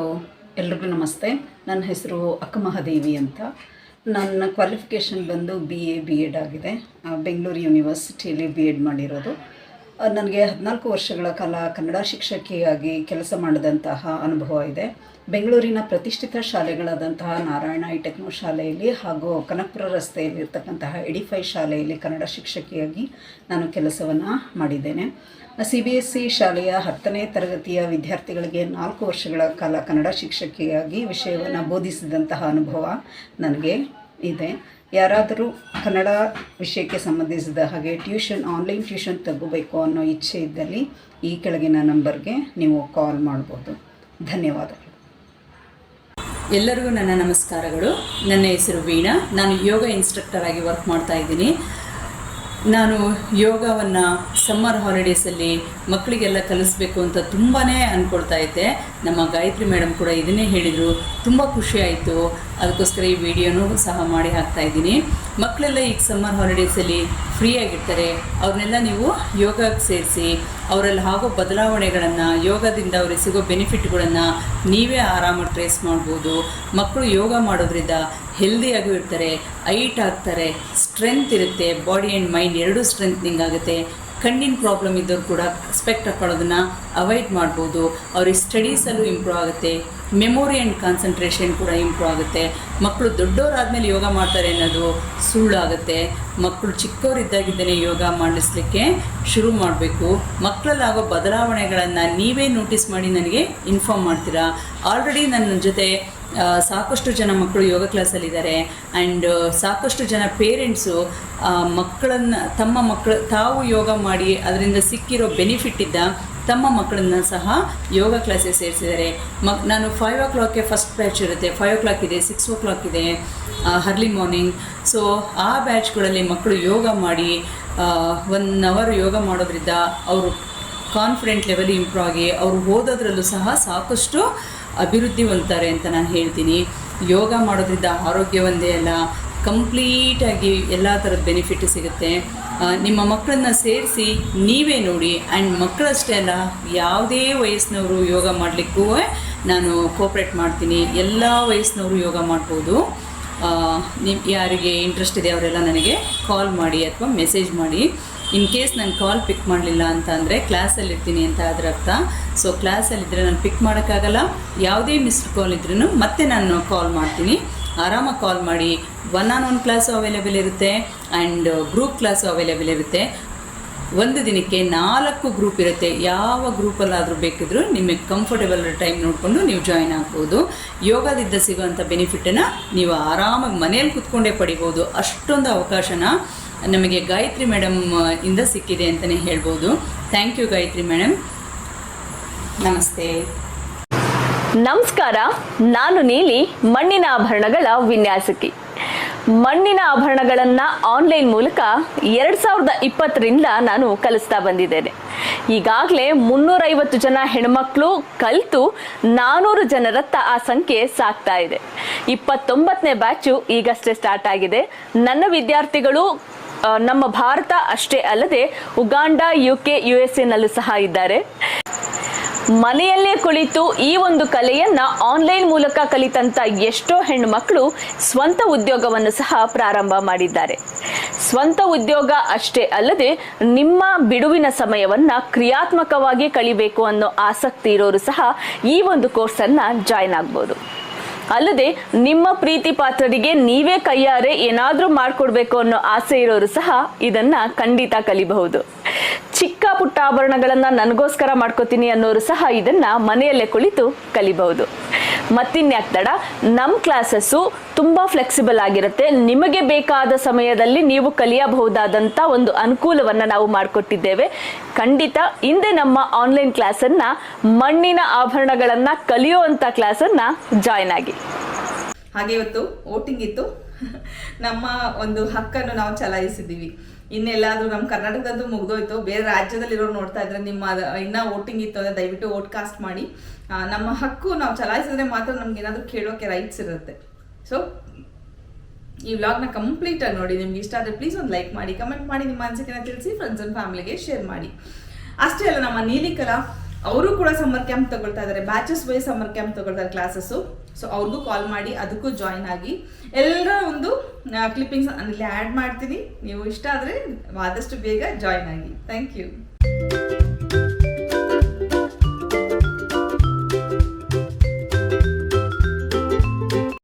S3: ಎಲ್ರಿಗೂ ನಮಸ್ತೆ. ನನ್ನ ಹೆಸರು ಅಕ್ಕಮಹಾದೇವಿ ಅಂತ. ನನ್ನ ಕ್ವಾಲಿಫಿಕೇಷನ್ ಬಂದು ಬಿ ಎ ಬಿ ಎಡ್ ಆಗಿದೆ. ಬೆಂಗಳೂರು ಯೂನಿವರ್ಸಿಟಿಯಲ್ಲಿ ಬಿ ಎಡ್ ಮಾಡಿರೋದು. ನನಗೆ ಹದಿನಾಲ್ಕು ವರ್ಷಗಳ ಕಾಲ ಕನ್ನಡ ಶಿಕ್ಷಕಿಯಾಗಿ ಕೆಲಸ ಮಾಡಿದಂತಹ ಅನುಭವ ಇದೆ. ಬೆಂಗಳೂರಿನ ಪ್ರತಿಷ್ಠಿತ ಶಾಲೆಗಳಾದಂತಹ ನಾರಾಯಣ ಟೆಕ್ನೋ ಶಾಲೆಯಲ್ಲಿ ಹಾಗೂ ಕನಕಪುರ ರಸ್ತೆಯಲ್ಲಿರ್ತಕ್ಕಂತಹ ಎಡಿಫೈ ಶಾಲೆಯಲ್ಲಿ ಕನ್ನಡ ಶಿಕ್ಷಕಿಯಾಗಿ ನಾನು ಕೆಲಸವನ್ನು ಮಾಡಿದ್ದೇನೆ. ಸಿ ಬಿ ಎಸ್ ಸಿ ಶಾಲೆಯ ಹತ್ತನೇ ತರಗತಿಯ ವಿದ್ಯಾರ್ಥಿಗಳಿಗೆ ನಾಲ್ಕು ವರ್ಷಗಳ ಕಾಲ ಕನ್ನಡ ಶಿಕ್ಷಕಿಯಾಗಿ ವಿಷಯವನ್ನು ಬೋಧಿಸಿದಂತಹ ಅನುಭವ ನನಗೆ ಇದೆ. ಯಾರಾದರೂ ಕನ್ನಡ ವಿಷಯಕ್ಕೆ ಸಂಬಂಧಿಸಿದ ಹಾಗೆ ಟ್ಯೂಷನ್, ಆನ್ಲೈನ್ ಟ್ಯೂಷನ್ ತಗೋಬೇಕು ಅನ್ನೋ ಇಚ್ಛೆ ಇದ್ದಲ್ಲಿ ಈ ಕೆಳಗಿನ ನಂಬರ್ಗೆ ನೀವು ಕಾಲ್ ಮಾಡ್ಬೋದು. ಧನ್ಯವಾದಗಳು.
S4: ಎಲ್ಲರಿಗೂ ನನ್ನ ನಮಸ್ಕಾರಗಳು. ನನ್ನ ಹೆಸರು ವೀಣಾ. ನಾನು ಯೋಗ ಇನ್ಸ್ಟ್ರಕ್ಟರ್ ಆಗಿ ವರ್ಕ್ ಮಾಡ್ತಾ ಇದ್ದೀನಿ. ನಾನು ಯೋಗವನ್ನು ಸಮ್ಮರ್ ಹಾಲಿಡೇಸಲ್ಲಿ ಮಕ್ಕಳಿಗೆಲ್ಲ ಕಲಿಸ್ಬೇಕು ಅಂತ ತುಂಬಾ ಅಂದ್ಕೊಳ್ತಾ ಇದ್ದೆ. ನಮ್ಮ ಗಾಯತ್ರಿ ಮೇಡಮ್ ಕೂಡ ಇದನ್ನೇ ಹೇಳಿದರು. ತುಂಬ ಖುಷಿಯಾಯಿತು ಅದಕ್ಕೋಸ್ಕರ ಈ ವಿಡಿಯೋನೂ ಸಹ ಮಾಡಿ ಹಾಕ್ತಾ ಇದ್ದೀನಿ. ಮಕ್ಕಳೆಲ್ಲ ಈಗ ಸಮ್ಮರ್ ಹಾಲಿಡೇಸಲ್ಲಿ ಫ್ರೀಯಾಗಿರ್ತಾರೆ. ಅವ್ರನ್ನೆಲ್ಲ ನೀವು ಯೋಗಕ್ಕೆ ಸೇರಿಸಿ, ಅವರಲ್ಲಿ ಆಗೋ ಬದಲಾವಣೆಗಳನ್ನು, ಯೋಗದಿಂದ ಅವ್ರಿಗೆ ಸಿಗೋ ಬೆನಿಫಿಟ್ಗಳನ್ನು ನೀವೇ ಆರಾಮಾಗಿ ಟ್ರೇಸ್ ಮಾಡ್ಬೋದು. ಮಕ್ಕಳು ಯೋಗ ಮಾಡೋದ್ರಿಂದ ಹೆಲ್ದಿಯಾಗೂ ಇರ್ತಾರೆ ಹೈಟ್ ಆಗ್ತಾರೆ. ಸ್ಟ್ರೆಂತ್ ಇರುತ್ತೆ ಬಾಡಿ ಆ್ಯಂಡ್ ಮೈಂಡ್ ಎರಡೂ ಸ್ಟ್ರೆಂತ್ನಿಂಗ್ ಆಗುತ್ತೆ. ಕಣ್ಣಿನ ಪ್ರಾಬ್ಲಮ್ ಇದ್ದವ್ರು ಕೂಡ ಸ್ಪೆಕ್ಟ್ ಹಾಕೊಳ್ಳೋದನ್ನು ಅವಾಯ್ಡ್ ಮಾಡ್ಬೋದು. ಅವ್ರಿಗೆ ಸ್ಟಡೀಸಲ್ಲೂ ಇಂಪ್ರೂವ್ ಆಗುತ್ತೆ. ಮೆಮೊರಿ ಆ್ಯಂಡ್ ಕಾನ್ಸಂಟ್ರೇಷನ್ ಕೂಡ ಇಂಪ್ರೂವ್ ಆಗುತ್ತೆ. ಮಕ್ಕಳು ದೊಡ್ಡವರಾದಮೇಲೆ ಯೋಗ ಮಾಡ್ತಾರೆ ಅನ್ನೋದು ಸುಳ್ಳಾಗುತ್ತೆ. ಮಕ್ಕಳು ಚಿಕ್ಕವರಿದ್ದಾಗಿದ್ದೇನೆ ಯೋಗ ಮಾಡಿಸ್ಲಿಕ್ಕೆ ಶುರು ಮಾಡಬೇಕು. ಮಕ್ಕಳಲ್ಲಾಗೋ ಬದಲಾವಣೆಗಳನ್ನು ನೀವೇ ನೋಟಿಸ್ ಮಾಡಿ ನನಗೆ ಇನ್ಫಾರ್ಮ್ ಮಾಡ್ತೀರಾ? ಆಲ್ರೆಡಿ ನನ್ನ ಜೊತೆ ಸಾಕಷ್ಟು ಜನ ಮಕ್ಕಳು ಯೋಗ ಕ್ಲಾಸಲ್ಲಿದ್ದಾರೆ. ಆ್ಯಂಡ್ ಸಾಕಷ್ಟು ಜನ ಪೇರೆಂಟ್ಸು ಮಕ್ಕಳನ್ನು, ತಮ್ಮ ಮಕ್ಕಳು, ತಾವು ಯೋಗ ಮಾಡಿ ಅದರಿಂದ ಸಿಕ್ಕಿರೋ ಬೆನಿಫಿಟ್ಟಿದ್ದ ತಮ್ಮ ಮಕ್ಕಳನ್ನ ಸಹ ಯೋಗ ಕ್ಲಾಸಿಗೆ ಸೇರಿಸಿದ್ದಾರೆ. ಮಕ್, ನಾನು ಫೈವ್ ಓ ಕ್ಲಾಕ್ಗೆ ಫಸ್ಟ್ ಬ್ಯಾಚ್ ಇರುತ್ತೆ. ಫೈವ್ ಓ ಕ್ಲಾಕ್ ಇದೆ ಸಿಕ್ಸ್ ಓ ಕ್ಲಾಕ್ ಇದೆ ಹರ್ಲಿ ಮಾರ್ನಿಂಗ್ ಸೊ ಆ ಬ್ಯಾಚ್ಗಳಲ್ಲಿ ಮಕ್ಕಳು ಯೋಗ ಮಾಡಿ ಒನ್ ಅವರ್ ಯೋಗ ಮಾಡೋದ್ರಿಂದ ಅವರು ಕಾನ್ಫಿಡೆಂಟ್ ಲೆವೆಲ್ ಇಂಪ್ರೂವ್ ಆಗಿ, ಅವರು ಓದೋದ್ರಲ್ಲೂ ಸಹ ಸಾಕಷ್ಟು ಅಭಿವೃದ್ಧಿ ಹೊಂದ್ತಾರೆ ಅಂತ ನಾನು ಹೇಳ್ತೀನಿ. ಯೋಗ ಮಾಡೋದ್ರಿಂದ ಆರೋಗ್ಯ ಒಂದೇ ಅಲ್ಲ, ಕಂಪ್ಲೀಟಾಗಿ ಎಲ್ಲ ಥರದ ಬೆನಿಫಿಟ್ ಸಿಗುತ್ತೆ. ನಿಮ್ಮ ಮಕ್ಕಳನ್ನ ಸೇರಿಸಿ ನೀವೇ ನೋಡಿ ಆ್ಯಂಡ್ ಮಕ್ಕಳಷ್ಟೇ ಅಲ್ಲ, ಯಾವುದೇ ವಯಸ್ಸಿನವರು ಯೋಗ ಮಾಡಲಿಕ್ಕೂ ನಾನು ಕೋಪ್ರೇಟ್ ಮಾಡ್ತೀನಿ. ಎಲ್ಲ ವಯಸ್ಸಿನವರು ಯೋಗ ಮಾಡ್ಬೋದು. ನಿಮ್ಮ ಯಾರಿಗೆ ಇಂಟ್ರೆಸ್ಟ್ ಇದೆ ಅವರೆಲ್ಲ ನನಗೆ ಕಾಲ್ ಮಾಡಿ ಅಥವಾ ಮೆಸೇಜ್ ಮಾಡಿ. ಇನ್ ಕೇಸ್ ನಾನು ಕಾಲ್ ಪಿಕ್ ಮಾಡಲಿಲ್ಲ ಅಂತ ಅಂದರೆ ಕ್ಲಾಸಲ್ಲಿ ಇರ್ತೀನಿ ಅಂತ ಅದರ ಅರ್ಥ. ಸೊ ಕ್ಲಾಸಲ್ಲಿದ್ದರೆ ನಾನು ಪಿಕ್ ಮಾಡೋಕ್ಕಾಗಲ್ಲ. ಯಾವುದೇ ಮಿಸ್ಡ್ ಕಾಲ್ ಇದ್ರೂ ಮತ್ತೆ ನಾನು ಕಾಲ್ ಮಾಡ್ತೀನಿ. ಆರಾಮಾಗಿ ಕಾಲ್ ಮಾಡಿ. One on one class available ಇರುತ್ತೆ ಆ್ಯಂಡ್ ಗ್ರೂಪ್ ಕ್ಲಾಸು ಅವೈಲೇಬಲ್ ಇರುತ್ತೆ. ಒಂದು ದಿನಕ್ಕೆ ನಾಲ್ಕು ಗ್ರೂಪ್ ಇರುತ್ತೆ. ಯಾವ ಗ್ರೂಪಲ್ಲಾದರೂ ಬೇಕಿದ್ರೂ ನಿಮಗೆ ಕಂಫರ್ಟೇಬಲ್ ಟೈಮ್ ನೋಡಿಕೊಂಡು ನೀವು ಜಾಯಿನ್ ಆಗ್ಬೋದು. ಯೋಗದಿಂದ ಸಿಗುವಂಥ ಬೆನಿಫಿಟನ್ನು ನೀವು ಆರಾಮಾಗಿ ಮನೆಯಲ್ಲಿ ಕೂತ್ಕೊಂಡೇ ಪಡಿಬೋದು. ಅಷ್ಟೊಂದು ಅವಕಾಶನ ನಮಗೆ ಗಾಯತ್ರಿ ಮೇಡಮ್ ಇಂದ ಸಿಕ್ಕಿದೆ ಅಂತಲೇ ಹೇಳ್ಬೋದು. Thank you Gayatri madam. ನಮಸ್ತೆ.
S5: ನಮಸ್ಕಾರ, ನಾನು ನೀಲಿ, ಮಣ್ಣಿನ ಆಭರಣಗಳ ವಿನ್ಯಾಸಕಿ. ಮಣ್ಣಿನ ಆಭರಣಗಳನ್ನು ಆನ್ಲೈನ್ ಮೂಲಕ ಎರಡು ಸಾವಿರದ ಇಪ್ಪತ್ತರಿಂದ ನಾನು ಕಲಿಸ್ತಾ ಬಂದಿದ್ದೇನೆ. ಈಗಾಗಲೇ ಮುನ್ನೂರೈವತ್ತು ಜನ ಹೆಣ್ಮಕ್ಳು ಕಲಿತು ನಾನೂರು ಜನರತ್ತ ಆ ಸಂಖ್ಯೆ ಸಾಕ್ತಾ ಇದೆ. ಇಪ್ಪತ್ತೊಂಬತ್ತನೇ ಬ್ಯಾಚು ಈಗಷ್ಟೇ ಸ್ಟಾರ್ಟ್ ಆಗಿದೆ. ನನ್ನ ವಿದ್ಯಾರ್ಥಿಗಳು ನಮ್ಮ ಭಾರತ ಅಷ್ಟೇ ಅಲ್ಲದೆ ಉಗಾಂಡ ಯು ಕೆ ಯು ಎಸ್ ಎನಲ್ಲೂ ಸಹ ಇದ್ದಾರೆ. ಮನೆಯಲ್ಲೇ ಕುಳಿತು ಈ ಒಂದು ಕಲೆಯನ್ನ ಆನ್ಲೈನ್ ಮೂಲಕ ಕಲಿತಂತ ಎಷ್ಟೋ ಹೆಣ್ಣು ಮಕ್ಕಳು ಸ್ವಂತ ಉದ್ಯೋಗವನ್ನು ಸಹ ಪ್ರಾರಂಭ ಮಾಡಿದ್ದಾರೆ. ಸ್ವಂತ ಉದ್ಯೋಗ ಅಷ್ಟೇ ಅಲ್ಲದೆ ನಿಮ್ಮ ಬಿಡುವಿನ ಸಮಯವನ್ನ ಕ್ರಿಯಾತ್ಮಕವಾಗಿ ಕಳಿಬೇಕು ಅನ್ನೋ ಆಸಕ್ತಿ ಇರೋರು ಸಹ ಈ ಒಂದು ಕೋರ್ಸನ್ನ ಜಾಯ್ನ್ ಆಗ್ಬೋದು. ಅಲ್ಲದೆ ನಿಮ್ಮ ಪ್ರೀತಿ ಪಾತ್ರರಿಗೆ ನೀವೇ ಕೈಯಾರೆ ಏನಾದ್ರೂ ಮಾಡ್ಕೊಡ್ಬೇಕು ಅನ್ನೋ ಆಸೆ ಇರೋರು ಸಹ ಇದನ್ನ ಖಂಡಿತ ಕಲಿಬಹುದು. ಚಿಕ್ಕ ಪುಟ್ಟ ಆಭರಣಗಳನ್ನ ನನಗೋಸ್ಕರ ಮಾಡ್ಕೋತೀನಿ ಅನ್ನೋರು ಸಹ ಇದನ್ನ ಮನೆಯಲ್ಲೇ ಕುಳಿತು ಕಲಿಬಹುದು. ಮತ್ತಿನ್ಯಾಕ್ ತಡ ನಮ್ಮ ಕ್ಲಾಸಸ್ಸು ತುಂಬ ಫ್ಲೆಕ್ಸಿಬಲ್ ಆಗಿರುತ್ತೆ. ನಿಮಗೆ ಬೇಕಾದ ಸಮಯದಲ್ಲಿ ನೀವು ಕಲಿಯಬಹುದಾದಂಥ ಒಂದು ಅನುಕೂಲವನ್ನು ನಾವು ಮಾಡಿಕೊಟ್ಟಿದ್ದೇವೆ. ಖಂಡಿತ ಹಿಂದೆ ನಮ್ಮ ಆನ್ಲೈನ್ ಕ್ಲಾಸನ್ನು, ಮಣ್ಣಿನ ಆಭರಣಗಳನ್ನು ಕಲಿಯುವಂಥ ಕ್ಲಾಸನ್ನು ಜಾಯ್ನ್ ಆಗಿ.
S1: ಹಾಗೆ ಇವತ್ತು ವೋಟಿಂಗ್ ಇತ್ತು. ನಮ್ಮ ಒಂದು ಹಕ್ಕನ್ನು ನಾವು ಚಲಾಯಿಸಿದ್ದೀವಿ. ಇನ್ನೆಲ್ಲಾದ್ರೂ ನಮ್ಮ ಕರ್ನಾಟಕದಂತೂ ಮುಗ್ದೋಯ್ತು. ಬೇರೆ ರಾಜ್ಯದಲ್ಲಿರೋರು ನೋಡ್ತಾ ಇದ್ರೆ ನಿಮ್ಮ, ಇನ್ನ ವೋಟಿಂಗ್ ಇತ್ತು ಅಂದರೆ ದಯವಿಟ್ಟು ವೋಟ್ ಕಾಸ್ಟ್ ಮಾಡಿ. ನಮ್ಮ ಹಕ್ಕು ನಾವು ಚಲಾಯಿಸಿದ್ರೆ ಮಾತ್ರ ನಮ್ಗೆ ಏನಾದರೂ ಕೇಳೋಕೆ ರೈಟ್ಸ್ ಇರುತ್ತೆ. ಸೊ ಈ ವ್ಲಾಗ್ನ ಕಂಪ್ಲೀಟ್ ಆಗಿ ನೋಡಿ. ನಿಮ್ಗೆ ಇಷ್ಟ ಆದರೆ ಪ್ಲೀಸ್ ಒಂದು ಲೈಕ್ ಮಾಡಿ ಕಮೆಂಟ್ ಮಾಡಿ. ನಿಮ್ಮ ಅನಿಸಿಕೆನ ತಿಳಿಸಿ ಫ್ರೆಂಡ್ಸ್ ಅಂಡ್ ಫ್ಯಾಮಿಲಿಗೆ ಶೇರ್ ಮಾಡಿ. ಅಷ್ಟೇ ಅಲ್ಲ, ನಮ್ಮ ನೀಲಿಕಲಾ ಅವರು ಕೂಡ ಸಮ್ಮರ್ ಕ್ಯಾಂಪ್ ತಗೊಳ್ತಾ ಇದ್ದಾರೆ ಬ್ಯಾಚಸ್ ವೈಸ್ ಸಮ್ಮರ್ ಕ್ಯಾಂಪ್ ತಗೊಳ್ತಾರೆ ಕ್ಲಾಸಸ್ಸು. ಸೊ ಅವ್ರಿಗೂ ಕಾಲ್ ಮಾಡಿ ಅದಕ್ಕೂ ಜಾಯಿನ್ ಆಗಿ. ಎಲ್ಲರ ಒಂದು ಕ್ಲಿಪ್ಪಿಂಗ್ಸ್ ಅಲ್ಲಿ ಆ್ಯಡ್ ಮಾಡ್ತೀನಿ. ನೀವು ಇಷ್ಟ ಆದರೆ ಆದಷ್ಟು ಬೇಗ ಜಾಯಿನ್ ಆಗಿ. Thank you